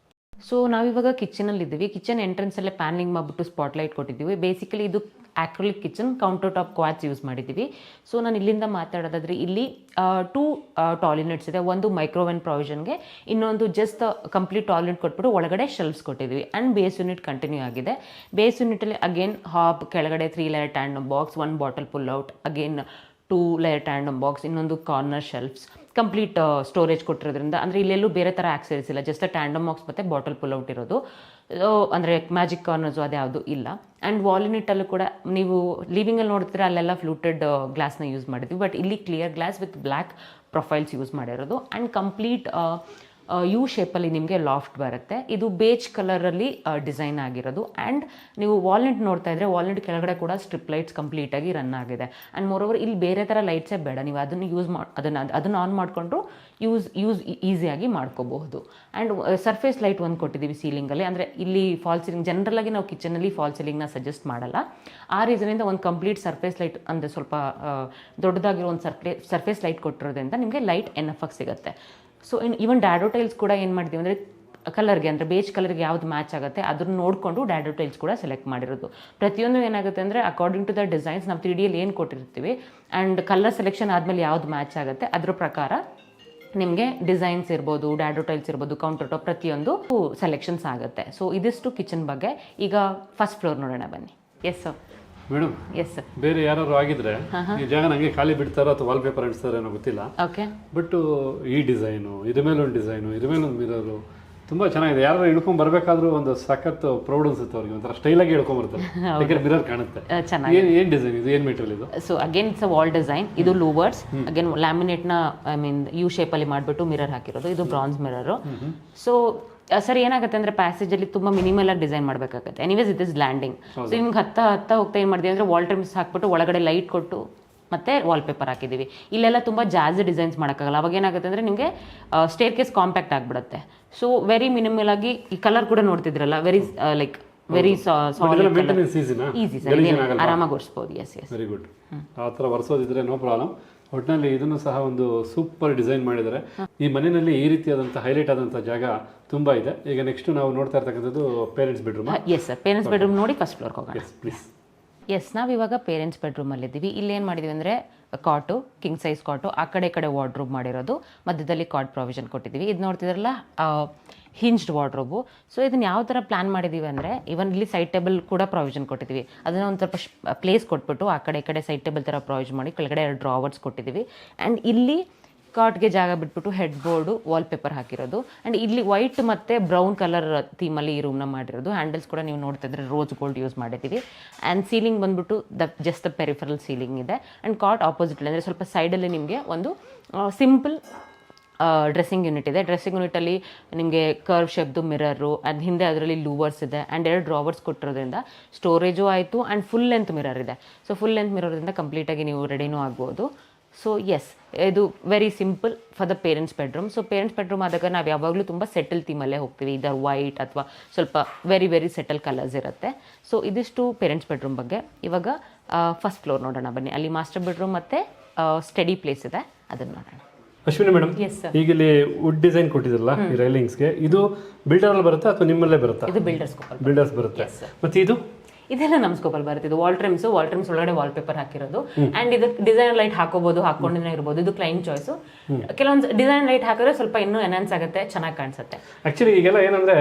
ಸೊ ನಾವಿವಾಗ ಕಿಚನಲ್ಲಿ ಇದ್ದೀವಿ. ಕಿಚನ್ ಎಂಟ್ರೆನ್ಸಲ್ಲೇ ಪ್ಯಾನಿಂಗ್ ಮಾಡಿಬಿಟ್ಟು ಸ್ಪಾಟ್ಲೈಟ್ ಕೊಟ್ಟಿದ್ದೀವಿ. ಬೇಸಿಕಲಿ ಇದು acrylic kitchen counter top quartz use ಮಾಡಿದ್ದೀವಿ. ಸೊ ನಾನು ಇಲ್ಲಿಂದ ಮಾತಾಡೋದಾದ್ರೆ, ಇಲ್ಲಿ ಟೂ ಟಾಯ್ಲೆಟ್ಸ್ ಇದೆ. ಒಂದು ಮೈಕ್ರೋವೇನ್ ಪ್ರಾವಿಷನ್ಗೆ ಇನ್ನೊಂದು ಜಸ್ಟ್ ಕಂಪ್ಲೀಟ್ ಟಾಯ್ಲೆಟ್ ಕೊಟ್ಬಿಟ್ಟು ಒಳಗಡೆ ಶೆಲ್ಫ್ಸ್ ಕೊಟ್ಟಿದ್ದೀವಿ. ಆ್ಯಂಡ್ ಬೇಸ್ ಯೂನಿಟ್ ಕಂಟಿನ್ಯೂ ಆಗಿದೆ. ಬೇಸ್ ಯೂನಿಟಲ್ಲಿ ಅಗೇನ್ ಹಾಬ್ ಕೆಳಗಡೆ three layer and box one bottle pull out again two layer tandem box ಇನ್ನೊಂದು ಕಾರ್ನರ್ ಶೆಲ್ಫ್ಸ್ ಕಂಪ್ಲೀಟ್ ಸ್ಟೋರೇಜ್ ಕೊಟ್ಟಿರೋದ್ರಿಂದ, ಅಂದರೆ ಇಲ್ಲೆಲ್ಲೂ ಬೇರೆ ಥರ ಆಕ್ಸರೀಸ್ ಇಲ್ಲ ಜಸ್ಟ್ ಟ್ಯಾಂಡಮ್ ಬಾಕ್ಸ್ ಮತ್ತು ಬಾಟಲ್ ಪುಲ್ ಔಟ್ ಇರೋದು. ಅಂದರೆ ಮ್ಯಾಜಿಕ್ ಕಾರ್ನರ್ಸು ಅದ್ಯಾವುದು ಇಲ್ಲ. ಆ್ಯಂಡ್ ವಾಲಿನಿಟ್ಟಲ್ಲೂ ಕೂಡ ನೀವು ಲಿವಿಂಗಲ್ಲಿ ನೋಡಿದ್ರೆ ಅಲ್ಲೆಲ್ಲ ಫ್ಲೂಟೆಡ್ ಗ್ಲಾಸ್ನ ಯೂಸ್ ಮಾಡಿದ್ವಿ. ಬಟ್ ಇಲ್ಲಿ clear glass with black profiles use ಮಾಡಿರೋದು. ಆ್ಯಂಡ್ ಕಂಪ್ಲೀಟ್ ಯು ಶೇಪಲ್ಲಿ ನಿಮಗೆ ಲಾಫ್ಟ್ ಬರುತ್ತೆ. ಇದು ಬೇಜ್ ಕಲರಲ್ಲಿ ಡಿಸೈನ್ ಆಗಿರೋದು. ಆ್ಯಂಡ್ ನೀವು ವಾಲ್ನೆಟ್ ನೋಡ್ತಾ ಇದ್ರೆ ವಾಲ್ನೆಟ್ ಕೆಳಗಡೆ ಕೂಡ ಸ್ಟ್ರಿಪ್ ಲೈಟ್ಸ್ ಕಂಪ್ಲೀಟಾಗಿ ರನ್ ಆಗಿದೆ. ಆ್ಯಂಡ್ ಓವರ್ ಇಲ್ಲಿ ಬೇರೆ ಥರ ಲೈಟ್ಸೇ ಬೇಡ. ನೀವು ಅದನ್ನು ಯೂಸ್ ಮಾಡಿ ಅದನ್ನು ಅದನ್ನು ಆನ್ ಮಾಡಿಕೊಂಡ್ರು ಯೂಸ್ ಯೂಸ್ ಈಸಿಯಾಗಿ ಮಾಡ್ಕೋಬಹುದು. ಆ್ಯಂಡ್ ಸರ್ಫೇಸ್ ಲೈಟ್ ಒಂದು ಕೊಟ್ಟಿದ್ದೀವಿ ಸೀಲಿಂಗಲ್ಲಿ ಅಂದರೆ ಇಲ್ಲಿ ಫಾಲ್ ಸೀಲಿಂಗ್ ಜನರಲಾಗಿ ನಾವು ಕಿಚನಲ್ಲಿ ಫಾಲ್ ಸೀಲಿಂಗ್ನ ಸಜೆಸ್ಟ್ ಮಾಡಲ್ಲ. ಆ ರೀಸನಿಂದ ಒಂದು ಕಂಪ್ಲೀಟ್ ಸರ್ಫೇಸ್ ಲೈಟ್ ಅಂದರೆ ಸ್ವಲ್ಪ ದೊಡ್ಡದಾಗಿರೋ ಒಂದು ಸರ್ಫೇ ಸರ್ಫೇಸ್ ಲೈಟ್ ಕೊಟ್ಟಿರೋದ್ರಿಂದ ನಿಮಗೆ ಲೈಟ್ ಎನ್ ಎಫ್ ಸಿಗುತ್ತೆ. So in even dado tiles ಕೂಡ ಏನು ಮಾಡ್ತೀವಿ ಅಂದರೆ ಕಲರ್ಗೆ ಅಂದರೆ ಬೇಜ್ ಕಲರ್ಗೆ ಯಾವ್ದು ಮ್ಯಾಚ್ ಆಗುತ್ತೆ ಅದನ್ನು ನೋಡಿಕೊಂಡು ಡ್ಯಾಡೋಟೈಲ್ಸ್ ಕೂಡ ಸೆಲೆಕ್ಟ್ ಮಾಡಿರೋದು. ಪ್ರತಿಯೊಂದು ಏನಾಗುತ್ತೆ ಅಂದರೆ ಅಕಾರ್ಡಿಂಗ್ ಟು ದ ಡಿಸೈನ್ಸ್ ನಾವು ತ್ರೀ ಡಿಯಲ್ಲಿ ಏನು ಕೊಟ್ಟಿರ್ತೀವಿ ಆ್ಯಂಡ್ ಕಲರ್ ಸೆಲೆಕ್ಷನ್ ಆದಮೇಲೆ ಯಾವ್ದು ಮ್ಯಾಚ್ ಆಗುತ್ತೆ, ಅದ್ರ ಪ್ರಕಾರ ನಿಮಗೆ ಡಿಸೈನ್ಸ್ ಇರ್ಬೋದು ಡ್ಯಾಡೋ ಟೈಲ್ಸ್ ಇರ್ಬೋದು ಕೌಂಟರ್ ಟಾಪ್ ಪ್ರತಿಯೊಂದು ಸೆಲೆಕ್ಷನ್ಸ್ ಆಗುತ್ತೆ. ಸೊ ಇದಿಷ್ಟು ಕಿಚನ್ ಬಗ್ಗೆ. ಈಗ ಫಸ್ಟ್ ಫ್ಲೋರ್ ನೋಡೋಣ ಬನ್ನಿ. ಎಸ್ ಸರ್ ಮೇಡಮ್ ಎಸ್ ಬೇರೆ ಯಾರು ಆಗಿದ್ರೆ ಈ ಜಾಗ ನಂಗೆ ಖಾಲಿ ಬಿಡ್ತಾರೋ ಅಥವಾ ವಾಲ್ ಪೇಪರ್ ಅಂಟಿಸ್ತಾರೋ ಏನೋ ಗೊತ್ತಿಲ್ಲ. ಓಕೆ ಬಟ್ ಈ ಡಿಸೈನು ಇದ್ರ ಮೇಲೆ ಒಂದು ಡಿಸೈನು ಇದ್ರ ಮೇಲೆ ಒಂದು ಮಿರರು ತುಂಬಾ ಚೆನ್ನಾಗಿದೆ. ಯಾರು ಹಿಡ್ಕೊಂಡ್ ಬರ್ಬೇಕಾದ್ರೂ ಒಂದು ಸಖತ್ ಪ್ರೌಡ್ ಅನ್ಸುತ್ತೆ ಅವ್ರಿಗೆ. ಒಂಥರ ಆಗಿ ಹಿಡ್ಕೊಂಡ್ ಬರ್ತಾರೆ ಯಾಕಂದ್ರೆ ಮಿರರ್ ಕಾಣುತ್ತೆ. ಚೆನ್ನಾಗಿ ಏನ್ ಏನ್ ಡಿಸೈನ್ ಇದು? ಏನ್ ಮೆಟೀರಿಯಲ್ ಇದು? So again it's wall design ಇದು ಲೂವರ್ಸ್ ಅಗೇನ್ನ ಐ ಮೀನ್ ಯು ಶೇಪ್ ಅಲ್ಲಿ ಮಾಡ್ಬಿಟ್ಟು ಮಿರರ್ ಹಾಕಿರೋದು. ಇದು ಬ್ರಾನ್ಸ್ ಮಿರರ್ ಸೊ ಸರ್ ಏನಾಗುತ್ತೆ ಅಂದ್ರೆ ಪ್ಯಾಸೇಜ್ ಅಲ್ಲಿ ತುಂಬಾ ಮಿನಿಮಲ್ ಆಗಿ ಡಿಸೈನ್ ಮಾಡಬೇಕಾಗುತ್ತೆ. Anyways it is landing so ನಿಮ್ಗೆ ಹತ್ತ ಹತ್ತ ಹೋಗ್ತಾ ಏನು ಮಾಡಿದ್ವಿ ಅಂದ್ರೆ ವಾಲ್ ಟ್ರಿಮ್ಸ್ ಹಾಕ್ಬಿಟ್ಟು ಒಳಗಡೆ ಲೈಟ್ ಕೊಟ್ಟು ಮತ್ತೆ ವಾಲ್ ಪೇಪರ್ ಹಾಕಿದ್ದೀವಿ ಇಲ್ಲೆಲ್ಲ ತುಂಬ ಜಾಜಿ ಡಿಸೈನ್ಸ್ ಮಾಡೋಕ್ಕಾಗಲ್ಲ. ಅವಾಗ ಏನಾಗುತ್ತೆ ಅಂದರೆ ನಿಮಗೆ ಸ್ಟೇರ್ ಕೇಸ್ ಕಾಂಪ್ಯಾಕ್ಟ್ ಆಗಿಬಿಡುತ್ತೆ. ಸೊ ವೆರಿ ಮಿನಿಮಲ್ ಆಗಿ ಈ ಕಲರ್ ಕೂಡ ನೋಡ್ತಿದ್ರಲ್ಲ very like very easy sir ಆರಾಮಾಗಿ ಓಡಿಸ್ಬೋದು. ಎಸ್ ಎಸ್ ವೆರಿ ಗುಡ್ ಆ ಥರ ಒರೆಸೋದಿದ್ರೆ ನೋ ಪ್ರಾಬ್ಲಮ್ ಒಟ್ಟಿನಲ್ಲಿ ಇದನ್ನು ಸಹ ಒಂದು ಸೂಪರ್ ಡಿಸೈನ್ ಮಾಡಿದ್ದಾರೆ. ಈ ಮನೆಯಲ್ಲಿ ಈ ರೀತಿಯಾದಂತಹ ಹೈಲೈಟ್ ಆದಂಥ ಜಾಗ ತುಂಬಾ ಇದೆ. ಈಗ ನೆಕ್ಸ್ಟ್ ನಾವು ನೋಡ್ತಾ ಇರ್ತಕ್ಕಂಥದ್ದು parents bedroom yes sir parents bedroom ನೋಡಿ ಫಸ್ಟ್ ಫ್ಲೋರ್ಗೆ ಹೋಗೋಣ. ಪ್ಲೀಸ್ ಎಸ್ ನಾವು ಇವಾಗ ಪೇರೆಂಟ್ಸ್ ಬೆಡ್ರೂಮಲ್ಲಿದ್ದೀವಿ ಇಲ್ಲಿ ಏನು ಮಾಡಿದ್ವಿ ಅಂದರೆ ಕಾಟು ಕಿಂಗ್ ಸೈಜ್ ಕಾಟು ಆ ಕಡೆ ಈ ಕಡೆ ವಾರ್ಡ್ರೋಬ್ ಮಾಡಿರೋದು. ಮಧ್ಯದಲ್ಲಿ ಕಾಟ್ ಪ್ರಾವಿಷನ್ ಕೊಟ್ಟಿದ್ದೀವಿ. ಇದು ನೋಡ್ತಿದ್ರಲ್ಲ ಹಿಂಜ್ಡ್ ವಾರ್ಡ್ರೋಬು ಸೊ ಇದನ್ನು ಯಾವ ಥರ ಪ್ಲ್ಯಾನ್ ಮಾಡಿದ್ದೀವಿ ಅಂದರೆ ಇವನ್ ಇಲ್ಲಿ ಸೈಡ್ ಟೇಬಲ್ ಕೂಡ ಪ್ರಾವಿಷನ್ ಕೊಟ್ಟಿದ್ದೀವಿ. ಅದನ್ನು ಒಂದು ಸ್ವಲ್ಪ ಪ್ಲೇಸ್ ಕೊಟ್ಬಿಟ್ಟು ಆ ಕಡೆ ಕಡೆ ಸೈಡ್ ಟೇಬಲ್ ಥರ ಪ್ರಾವಿಷನ್ ಮಾಡಿ, ಕೆಳಗಡೆ ಎರಡು ಡ್ರಾವರ್ಸ್ ಕೊಟ್ಟಿದ್ದೀವಿ. ಆ್ಯಂಡ್ ಇಲ್ಲಿ ಕಾಟ್ಗೆ ಜಾಗ ಬಿಟ್ಬಿಟ್ಟು ಹೆಡ್ ಬೋರ್ಡು ವಾಲ್ ಪೇಪರ್ ಹಾಕಿರೋದು. ಆ್ಯಂಡ್ ಇಲ್ಲಿ ವೈಟ್ ಮತ್ತು ಬ್ರೌನ್ ಕಲರ್ ಥೀಮಲ್ಲಿ ಈ ರೂಮ್ನ ಮಾಡಿರೋದು. ಹ್ಯಾಂಡಲ್ಸ್ ಕೂಡ ನೀವು ನೋಡ್ತಾ ಇದ್ರೆ ರೋಸ್ ಗೋಲ್ಡ್ ಯೂಸ್ ಮಾಡಿದ್ದೀವಿ. ಆ್ಯಂಡ್ ಸೀಲಿಂಗ್ ಬಂದ್ಬಿಟ್ಟು the, just the peripheral ceiling ಇದೆ. ಆ್ಯಂಡ್ ಕಾಟ್ ಆಪೋಸಿಟ್ ಅಂದರೆ ಸ್ವಲ್ಪ ಸೈಡಲ್ಲಿ ನಿಮಗೆ ಒಂದು ಸಿಂಪಲ್ ಡ್ರೆಸ್ಸಿಂಗ್ ಯೂನಿಟ್ ಇದೆ. ಡ್ರೆಸ್ಸಿಂಗ್ ಯೂನಿಟಲ್ಲಿ ನಿಮಗೆ ಕರ್ವ್ ಶೇಪ್ದು ಮಿರರು ಅದು ಹಿಂದೆ ಅದರಲ್ಲಿ ಲೂವರ್ಸ್ ಇದೆ. ಆ್ಯಂಡ್ ಎರಡು ಡ್ರಾವರ್ಸ್ ಕೊಟ್ಟಿರೋದ್ರಿಂದ ಸ್ಟೋರೇಜು ಆಯಿತು. ಆ್ಯಂಡ್ ಫುಲ್ ಲೆಂತ್ ಮಿರರ್ ಇದೆ. ಸೊ, ಫುಲ್ ಲೆಂತ್ ಮಿರರಿಂದ ಕಂಪ್ಲೀಟಾಗಿ ನೀವು ರೆಡಿನೂ ಆಗ್ಬೋದು. ಸೊ ಎಸ್ ಇದು very simple for the parents bedroom so parents bedroom ಆದಾಗ ನಾವು ಯಾವಾಗಲೂ ತುಂಬ ಸೆಟಲ್ ಥೀಮಲ್ಲೇ ಹೋಗ್ತೀವಿ. ಇದರ್ ವೈಟ್ ಅಥವಾ ಸ್ವಲ್ಪ ವೆರಿ ವೆರಿ ಸೆಟಲ್ ಕಲರ್ಸ್ ಇರುತ್ತೆ. ಸೊ ಇದಿಷ್ಟು ಪೇರೆಂಟ್ಸ್ ಬೆಡ್ರೂಮ್ ಬಗ್ಗೆ. ಇವಾಗ ಫಸ್ಟ್ ಫ್ಲೋರ್ ನೋಡೋಣ ಬನ್ನಿ. ಅಲ್ಲಿ ಮಾಸ್ಟರ್ ಬೆಡ್ರೂಮ್ ಮತ್ತು ಸ್ಟಡಿ ಪ್ಲೇಸ್ ಇದೆ. ಅದನ್ನು ನೋಡೋಣ. ಅಶ್ವಿನಿ ಮೇಡಮ್ ಈಗ ಇಲ್ಲಿ ವುಡ್ ಡಿಸೈನ್ ಕೊಟ್ಟಿದ್ರಲ್ಲ ಈ ರೈಲಿಂಗ್ಸ್ಗೆ ಇದು ಬಿಲ್ಡರ್ ಅಲ್ಲಿ ಬರುತ್ತಾ ಅಥವಾ ನಿಮ್ಮಲ್ಲೇ ಬರುತ್ತಾ? ಇದು ಬಿಲ್ಡರ್ಸ್ ಬಿಲ್ಡರ್ಸ್ ಬರುತ್ತೆ. ಮತ್ತೆ ಇದು? ಇದೆಲ್ಲ ನಮ್ಮ ಸ್ಕೋಪಲ್ಲಿ ಬರುತ್ತೆ. ಇದು ವಾಲ್ ಟ್ರಿಮ್ಸ್ ವಾಲ್ ಟ್ರಿಮ್ಸ್ ಒಳಗಡೆ ವಾಲ್ ಪೇಪರ್ ಹಾಕಿರೋದು ಅಂಡ್ ಇದಕ್ಕೆ ಡಿಸೈನ್ ಲೈಟ್ ಹಾಕೋಬಹುದು ಹಾಕೊಂಡಿನೇ ಇರ್ಬೋದು. ಇದು ಕ್ಲೈಂಟ್ ಚಾಯ್ಸ್ ಕೆಲವೊಂದು ಡಿಸೈನ್ ಲೈಟ್ ಹಾಕಿದ್ರೆ ಸ್ವಲ್ಪ ಇನ್ನೂ ಎನ್ಹಾನ್ಸ್ ಆಗುತ್ತೆ ಚೆನ್ನಾಗಿ ಕಾಣಿಸುತ್ತೆ. ಆಕ್ಚುಲಿ ಈಗೆಲ್ಲ ಏನಂದ್ರೆ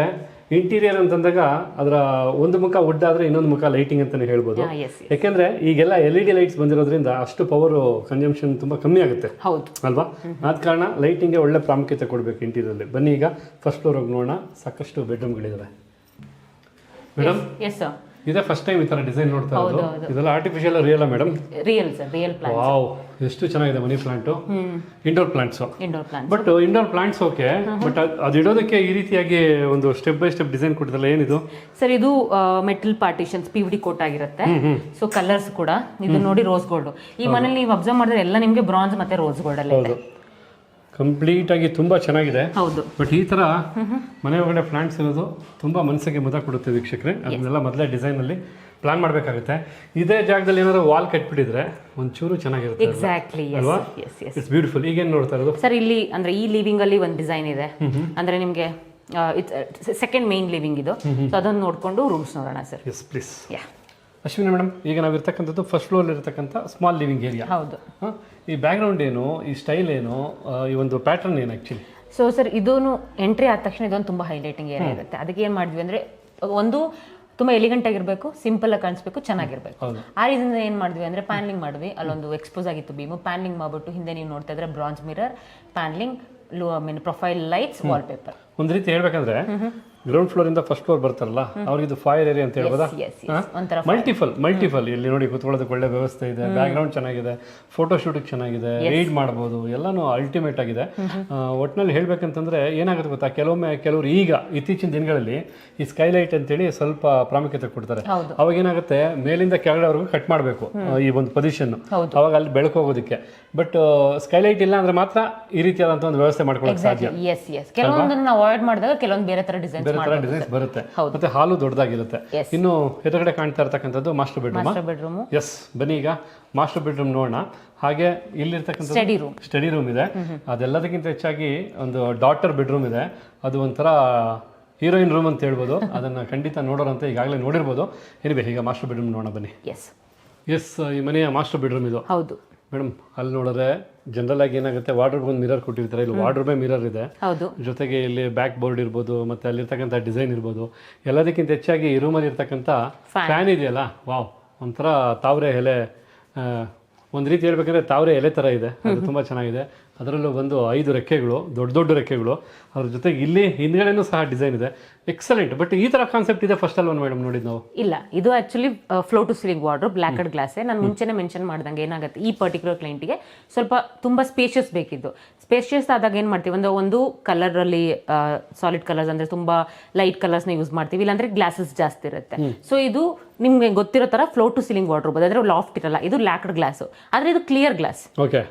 ಇಂಟೀರಿಯರ್ ಅಂತಂದಾಗ ಅದರ ಒಂದು ಮುಖ ವುಡ್ ಆದ್ರೆ ಇನ್ನೊಂದು ಮುಖ ಲೈಟಿಂಗ್ ಅಂತಾನೆ ಹೇಳ್ಬೋದು. ಯಾಕಂದ್ರೆ ಈಗೆಲ್ಲ ಎಲ್ ಇ ಡಿ ಲೈಟ್ಸ್ ಬಂದಿರೋದ್ರಿಂದ ಅಷ್ಟು ಪವರ್ ಕನ್ಸಂಪ್ಷನ್ ತುಂಬಾ ಕಮ್ಮಿ ಆಗುತ್ತೆ. ಹೌದು. ಅಲ್ವಾ? ಆದ ಕಾರಣ ಲೈಟಿಂಗ್ಗೆ ಒಳ್ಳೆ ಪ್ರಾಮುಖ್ಯತೆ ಕೊಡಬೇಕು ಇಂಟೀರಿಯರಲ್ಲಿ ಬನ್ನಿ ಈಗ ಫಸ್ಟ್ ಫ್ಲೋರ್ ಹೋಗಿ ನೋಡೋಣ. ಸಾಕಷ್ಟು ಬೆಡ್ರೂಮ್ಗಳಿದಾವೆ ಮೇಡಮ್ ಎಸ್ ಸರ್ ಇದೇ ಫಸ್ಟ್ ಟೈಮ್ ಈ ತರ ಡಿಸೈನ್ ನೋಡ್ತಾ ಇರೋದು. ಇದೆಲ್ಲ artificial real madam real sir real plant wow ಎಷ್ಟು ಚೆನ್ನಾಗಿದೆ money plant indoor plants indoor plants but indoor plants okay but ಅದು ಇಡೋದಕ್ಕೆ ಈ ರೀತಿಯಾಗಿ ಒಂದು ಸ್ಟೆಪ್ ಬೈ ಸ್ಟೆಪ್ ಡಿಸೈನ್ ಕೊಟ್ಟಿದ್ದಲ್ಲ ಏನಿದು? ಸರ್ ಇದು metal partitions P D coat ಆಗಿರುತ್ತೆ. ಸೊ ಕಲರ್ಸ್ ಕೂಡ. ಇದು ನೋಡಿ ರೋಸ್ ಗೋಲ್ಡ್ ಈ ಮನೇಲಿ ನೀವು ಅಬ್ಸರ್ವ್ ಮಾಡಿದ್ರೆ ಎಲ್ಲ ನಿಮಗೆ ಬ್ರಾನ್ಸ್ ಮತ್ತೆ ರೋಸ್ ಗೋಲ್ಡ್ ಅಲ್ಲಿ ಇದೆ. ಕಂಪ್ಲೀಟ್ ಆಗಿ ತುಂಬಾ ಚೆನ್ನಾಗಿದೆ. ಹೌದು. ಬಟ್ ಈ ತರ ಮನೆ ಒಳಗಡೆ ಪ್ಲಾಂಟ್ಸ್ ಇರೋದು ತುಂಬಾ ಮನಸ್ಸಿಗೆ ಮುದ ಕೊಡುತ್ತೆ ವೀಕ್ಷಕರೇ. ಅದನ್ನೆಲ್ಲ ಮೊದಲೇ ಡಿಸೈನ್ ಅಲ್ಲಿ ಪ್ಲಾನ್ ಮಾಡಬೇಕಾಗುತ್ತೆ. ಇದೇ ಜಾಗದಲ್ಲಿ ಏನಾದ್ರು ವಾಲ್ ಕಟ್ಬಿಟ್ಟಿದ್ರೆ ಒಂಚೂರು ಚೆನ್ನಾಗಿರುತ್ತೆ ಎಕ್ಸಾಕ್ಟ್ಲಿ ಅಲ್ವಾ? ಎಸ್ ಎಸ್ ಇಟ್ಸ್ ಬ್ಯೂಟಿಫುಲ್ ಈಗೇನು ನೋಡ್ತಾ ಇರೋದು? ಸರ್ ಇಲ್ಲಿ ಅಂದ್ರೆ ಈ ಲಿವಿಂಗ್ ಅಲ್ಲಿ ಒಂದು ಡಿಸೈನ್ ಇದೆ. ಅಂದ್ರೆ ನಿಮಗೆ ಸೆಕೆಂಡ್ ಮೇನ್ ಲಿವಿಂಗ್ ಇದು. ಸೊ ಅದನ್ನು ನೋಡ್ಕೊಂಡು ರೂಮ್ಸ್ ನೋಡೋಣ sir yes please yeah Ashwini madam ಈಗ ನಾವು ಇರ್ತಕ್ಕಂಥದ್ದು ಫಸ್ಟ್ ಫ್ಲೋರ್ ಇರತಕ್ಕಂಥ ಸ್ಮಾಲ್ ಲಿವಿಂಗ್ ಏರಿಯಾ ಹೌದು. ಈ ಬ್ಯಾಕ್ಗ್ರೌಂಡ್ ಏನು ಈ ಸ್ಟೈಲ್ ಏನು ಈ ಒಂದು ಪ್ಯಾಟರ್ನ್ ಏನು ಆ್ಯಕ್ಚುಲಿ ಸೊ ಸರ್ ಇದೂ ಎಂಟ್ರಿ ಆದ ತಕ್ಷಣ ಇದೊಂದು ತುಂಬ ಹೈಲೈಟಿಂಗ್ ಏರಿಯಾ ಇರುತ್ತೆ. ಅದಕ್ಕೆ ಏನು ಮಾಡಿದ್ವಿ ಅಂದರೆ ಒಂದು ತುಂಬ ಎಲಿಗೆಂಟ್ ಆಗಿರಬೇಕು ಸಿಂಪಲ್ ಆಗಿ ಕಾಣಿಸ್ಬೇಕು ಚೆನ್ನಾಗಿರ್ಬೇಕು. ಆ ರೀಸನ್ ಏನು ಮಾಡಿದ್ವಿ ಅಂದರೆ ಪ್ಯಾನ್ಲಿಂಗ್ ಮಾಡಿದ್ವಿ. ಅಲ್ಲೊಂದು ಎಕ್ಸ್ಪೋಸ್ ಆಗಿತ್ತು ಬೀಮು ಪ್ಯಾನ್ಲಿಂಗ್ ಮಾಡಿಬಿಟ್ಟು ಹಿಂದೆ ನೀವು ನೋಡ್ತಾ ಇದ್ರೆ bronze mirror panelling low I mean profile lights wallpaper ಒಂದು ರೀತಿ ಹೇಳ್ಬೇಕಂದ್ರೆ ಗ್ರೌಂಡ್ ಫ್ಲೋರ್ ಇಂದ ಫಸ್ಟ್ ಫ್ಲೋರ್ ಬರ್ತಾರಲ್ಲ ಅವ್ರಿಗೆ ಇದು ಫೈರ್ ಏರಿಯಾ ಅಂತ ಹೇಳ್ಬೋದ? ಮಲ್ಟಿಫಲ್ ಮಲ್ಟಿಫಲ್ ಇಲ್ಲಿ ನೋಡಿ ಕುತ್ಕೊಳ್ಳೋದಕ್ಕೆ ಒಳ್ಳೆ ವ್ಯವಸ್ಥೆ ಇದೆ ಬ್ಯಾಕ್ಗ್ರೌಂಡ್ ಚೆನ್ನಾಗಿದೆ ಫೋಟೋ ಶೂಟಿಗೆ ಚೆನ್ನಾಗಿದೆ ರೀಡ್ ಮಾಡ್ಬೋದು ಎಲ್ಲಾನು ಅಲ್ಟಿಮೇಟ್ ಆಗಿದೆ. ಒಟ್ನಲ್ಲಿ ಹೇಳ್ಬೇಕಂತಂದ್ರೆ ಏನಾಗುತ್ತೆ ಗೊತ್ತಾ? ಕೆಲವೊಮ್ಮೆ ಕೆಲವರು ಈಗ ಇತ್ತೀಚಿನ ದಿನಗಳಲ್ಲಿ ಈ ಸ್ಕೈಲೈಟ್ ಅಂತೇಳಿ ಸ್ವಲ್ಪ ಪ್ರಾಮುಖ್ಯತೆ ಕೊಡ್ತಾರೆ. ಅವಾಗ ಏನಾಗುತ್ತೆ? ಮೇಲಿಂದ ಕೆಳಗಡೆವರೆಗೂ ಕಟ್ ಮಾಡಬೇಕು ಈ ಒಂದು ಪೊಸಿಷನ್. ಅವಾಗ ಅಲ್ಲಿ ಬೆಳಕು ಹೋಗೋದಕ್ಕೆ. ಬಟ್ ಸ್ಕೈಲೈಟ್ ಇಲ್ಲ ಅಂದ್ರೆ ಮಾತ್ರ ಈ ರೀತಿಯಾದಂತ ಒಂದು ವ್ಯವಸ್ಥೆ ಮಾಡ್ಕೊಳಕ್ ಸಾಧ್ಯ. ಕೆಲವೊಂದನ್ನು ಅವಾಯ್ಡ್ ಮಾಡಿದಾಗ ಕೆಲವೊಂದು ಬೇರೆ ತರ ಡಿಸೈನ್ಸ್ ಬೇರೆ ತರ ಡಿಸೈನ್ಸ್ ಬರುತ್ತೆ. ಮತ್ತೆ ಹಾಲು ದೊಡ್ಡದಾಗಿರುತ್ತೆ. ಇನ್ನು ಎದುರುಗಡೆ ಕಾಣ್ತಾ ಇರ್ತಕ್ಕಂಥದ್ದು master bedroom master bedroom yes ಬನ್ನಿ ಈಗ ಮಾಸ್ಟರ್ ಬೆಡ್ರೂಮ್ ನೋಡೋಣ. ಹಾಗೆ ಇಲ್ಲಿರ್ತಕ್ಕಂಥ ಸ್ಟಡಿ ರೂಮ್ ಸ್ಟಡಿ ರೂಮ್ ಇದೆ. ಅದೆಲ್ಲದಕ್ಕಿಂತ ಹೆಚ್ಚಾಗಿ ಒಂದು ಡಾಟರ್ ಬೆಡ್ರೂಮ್ ಇದೆ. ಅದು ಒಂಥರ ಹೀರೋಯಿನ್ ರೂಮ್ ಅಂತ ಹೇಳ್ಬೋದು. ಅದನ್ನ ಖಂಡಿತ ನೋಡೋರಂತ ಈಗಾಗಲೇ ನೋಡಿರ್ಬೋದು. ಏನಿವೆ ಈಗ ಮಾಸ್ಟರ್ ಬೆಡ್ರೂಮ್ ನೋಡೋಣ ಬನ್ನಿ. ಎಸ್ ಎಸ್ ಈ ಮನೆಯ ಮಾಸ್ಟರ್ ಬೆಡ್ರೂಮ್ ಇದು. ಹೌದು. ಮೇಡಮ್ ಅಲ್ಲಿ ನೋಡಿದ್ರೆ ಜನರಲ್ ಆಗಿ ಏನಾಗುತ್ತೆ ವಾರ್ಡ್ರೋಬ್ ಒಂದು ಮಿರರ್ ಕೊಟ್ಟಿರ್ತಾರೆ. ಇಲ್ಲಿ ವಾರ್ಡ್ರೋಬೇ ಮಿರರ್ ಇದೆ. ಜೊತೆಗೆ ಇಲ್ಲಿ ಬ್ಯಾಕ್ ಬೋರ್ಡ್ ಇರ್ಬೋದು ಮತ್ತೆ ಅಲ್ಲಿರ್ತಕ್ಕಂಥ ಡಿಸೈನ್ ಇರ್ಬೋದು. ಎಲ್ಲದಕ್ಕಿಂತ ಹೆಚ್ಚಾಗಿ ಈ ರೂಮಲ್ಲಿ ಇರ್ತಕ್ಕಂಥ ಫ್ಯಾನ್ ಇದೆಯಲ್ಲ? ವಾವ್ ಒಂಥರ ತಾವರೆ ಎಲೆ ಒಂದು ರೀತಿ ಹೇಳ್ಬೇಕಂದ್ರೆ ತಾವರೆ ಎಲೆ ಥರ ಇದೆ. ಅದು ತುಂಬ ಚೆನ್ನಾಗಿದೆ. ಅದರಲ್ಲೂ ಒಂದು ಐದು ರೆಕ್ಕೆಗಳು ದೊಡ್ಡ ದೊಡ್ಡ ರೆಕ್ಕೆಗಳು. ಅದ್ರ ಜೊತೆಗೆ ಇಲ್ಲಿ ಹಿಂದ್ಗಡೆನೂ ಸಹ ಡಿಸೈನ್ ಇದೆ. ಎಕ್ಸಲೆಂಟ್ ಬಟ್ ಈ ತರ ಕಾನ್ಸೆಪ್ಟ್ ಇದೆ ಫಸ್ಟ್ ಅಲ್ವಾ ಮೇಡಮ್ ನೋಡಿದ್ ನಾವು? ಇಲ್ಲ ಇದು actually floor to ceiling block and ಗ್ಲಾಸೇ ನಾನು ಮುಂಚೆನೆ ಮೆನ್ಷನ್ ಮಾಡ್ದಂಗೆ ಏನಾಗುತ್ತೆ ಈ ಪರ್ಟಿಕ್ಯುಲರ್ ಕ್ಲೈಂಟಿಗೆ ಸ್ವಲ್ಪ ತುಂಬ ಸ್ಪೇಷಿಯಸ್ ಬೇಕಿದ್ದು ಸ್ಪೇಷಿಯಸ್ ಆದಾಗ ಏನು ಮಾಡ್ತೀವಿ? ಒಂದು ಒಂದು ಕಲರಲ್ಲಿ ಸಾಲಿಡ್ ಕಲರ್ಸ್ ಅಂದರೆ ತುಂಬ ಲೈಟ್ ಕಲರ್ಸ್ನ ಯೂಸ್ ಮಾಡ್ತೀವಿ. ಇಲ್ಲಾಂದ್ರೆ ಗ್ಲಾಸಸ್ ಜಾಸ್ತಿ ಇರುತ್ತೆ. ಸೊ ಇದು ನಿಮ್ಗೆ ಗೊತ್ತಿರೋ ಥರ ಫ್ಲೋ ಟು ಸೀಲಿಂಗ್ ವಾರ್ಡ್ರೋಬ್ ಅಂದರೆ ಲಾಫ್ಟ್ ಇರಲ್ಲ. ಇದು ಲ್ಯಾಕ್ಡ್ ಗ್ಲಾಸು ಆದರೆ ಇದು ಕ್ಲಿಯರ್ ಗ್ಲಾಸ್ ಓಕೆ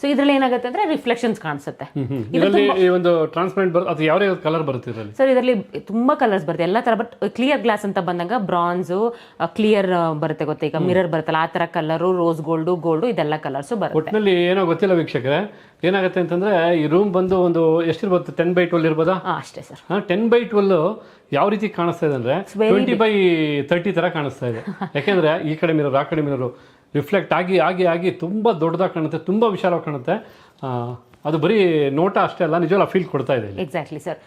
ಸೊ ಇದ್ರಲ್ಲಿ ಏನಾಗುತ್ತೆ ಅಂದ್ರೆ ರಿಫ್ಲೆಕ್ಷನ್ಸ್ ಕಾಣಿಸುತ್ತೆ. ಇದರಲ್ಲಿ ಒಂದು ಟ್ರಾನ್ಸ್ಪರೆಂಟ್ ಬರ್ ಅದು ಯಾವ ಯಾವ ಕಲರ್ ಬರುತ್ತೆ ಇದರಲ್ಲಿ? ಸರ್ ಇದರಲ್ಲಿ ತುಂಬಾ ಕಲರ್ಸ್ ಬರುತ್ತೆ ಎಲ್ಲ ತರ ಬಟ್ ಕ್ಲಿಯರ್ ಗ್ಲಾಸ್ ಅಂತ ಬಂದಾಗ ಬ್ರಾನ್ಸು ಕ್ಲಿಯರ್ ಬರುತ್ತೆ ಗೊತ್ತಾ? ಈಗ ಮಿರರ್ ಬರುತ್ತಲ್ಲ ಆ ತರ ಕಲರ್ ರೋಸ್ ಗೋಲ್ಡ್ ಗೋಲ್ಡ್ ಇದೆಲ್ಲ ಕಲರ್ಸ್ ಬರುತ್ತೆ. ಒಟ್ಟಿನಲ್ಲಿ ಏನೋ ಗೊತ್ತಿಲ್ಲ ವೀಕ್ಷಕರೇ ಏನಾಗುತ್ತೆ ಅಂತಂದ್ರೆ ಈ ರೂಮ್ ಬಂದು ಒಂದು ಎಷ್ಟಿರ್ಬೋದು? ಟೆನ್ ಬೈ ಟ್ವೆಲ್ ಇರ್ಬೋದಾ? ಅಷ್ಟೇ ಸರ್ ಟೆನ್ ಬೈ ಟ್ವೆಲ್ ಯಾವ ರೀತಿ ಕಾಣಿಸ್ತಾ ಇದೆ ಅಂದ್ರೆ ಟ್ವೆಂಟಿ ಬೈ ತರ್ಟಿ ತರ ಕಾಣಿಸ್ತಾ ಇದೆ. ಯಾಕೆಂದ್ರೆ ಈ ಕಡೆ ಮಿರರ್ ಆ ಕಡೆ ಮಿರರು ರಿಫ್ಲೆಕ್ಟ್ ಆಗಿ ಆಗಿ ಆಗಿ ತುಂಬ ದೊಡ್ಡದಾಗಿ ಕಾಣುತ್ತೆ ತುಂಬ ವಿಶಾಲವಾಗಿ ಕಾಣುತ್ತೆ. ಅದು ಬರೀ ನೋಟ ಅಷ್ಟೇ ಅಲ್ಲ ನಿಜವಲ್ಲ ಫೀಲ್ ಕೊಡ್ತಾ ಇದೆ ಇಲ್ಲಿ. ಎಕ್ಸಾಕ್ಟ್ಲಿ ಸರ್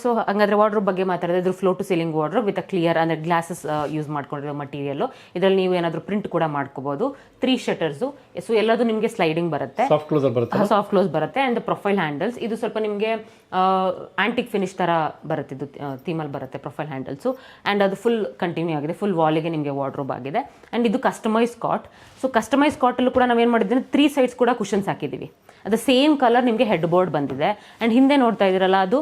ಸೊ ಹಂಗಾದ್ರೆ ವಾರ್ಡ್ರೋಬ್ ಬಗ್ಗೆ ಮಾತಾಡಿದ್ರೆ ಇದ್ರ floor to ceiling wardrobe with clear ಅಂದ್ರೆ ಗ್ಲಾಸಸ್ ಯೂಸ್ ಮಾಡ್ಕೊಂಡಿರೋ ಮಟೀರಿಯಲ್ ಇದರಲ್ಲಿ ನೀವು ಏನಾದರೂ ಪ್ರಿಂಟ್ ಕೂಡ ಮಾಡ್ಕೋಬಹುದು ತ್ರೀ ಶಟರ್ಸು ಸೊ ಎಲ್ಲದು ನಿಮಗೆ ಸ್ಲೈಡಿಂಗ್ ಬರುತ್ತೆ. ಸಾಫ್ಟ್ ಕ್ಲೋಸರ್ ಬರುತ್ತೆ ಸಾಫ್ಟ್ ಕ್ಲೋಸ್ ಬರುತ್ತೆ ಅಂಡ್ ಪ್ರೊಫೈಲ್ ಹ್ಯಾಂಡಲ್ಸ್ ಇದು ಸ್ವಲ್ಪ ನಿಮಗೆ ಆಂಟಿಕ್ ಫಿನಿಶ್ ತರ ಬರುತ್ತೆ ಇದು ಥೀಮಲ್ಲಿ ಬರುತ್ತೆ ಪ್ರೊಫೈಲ್ ಹ್ಯಾಂಡಲ್ಸು ಅಂಡ್ ಅದು ಫುಲ್ ಕಂಟಿನ್ಯೂ ಆಗಿದೆ. ಫುಲ್ ವಾಲಿಗೆ ನಿಮಗೆ ವಾರ್ಡ್ರೋಬ್ ಆಗಿದೆ. ಅಂಡ್ ಇದು ಕಸ್ಟಮೈಸ್ ಕಾಟ್ ಸೊ ಕಸ್ಟಮೈಸ್ ಕಾಟಲ್ಲೂ ಕೂಡ ನಾವೇನು ಮಾಡಿದ್ದೀವಿ? ತ್ರೀ ಸೈಡ್ಸ್ ಕೂಡ ಕುಷನ್ಸ್ ಹಾಕಿದ್ದೀವಿ. ಅದು ಸೇಮ್ ಕಲರ್ ನಿಮಗೆ ಹೆಡ್ ಬೋರ್ಡ್ ಬಂದಿದೆ. ಆ್ಯಂಡ್ ಹಿಂದೆ ನೋಡ್ತಾ ಇದ್ದೀರಲ್ಲ, ಅದು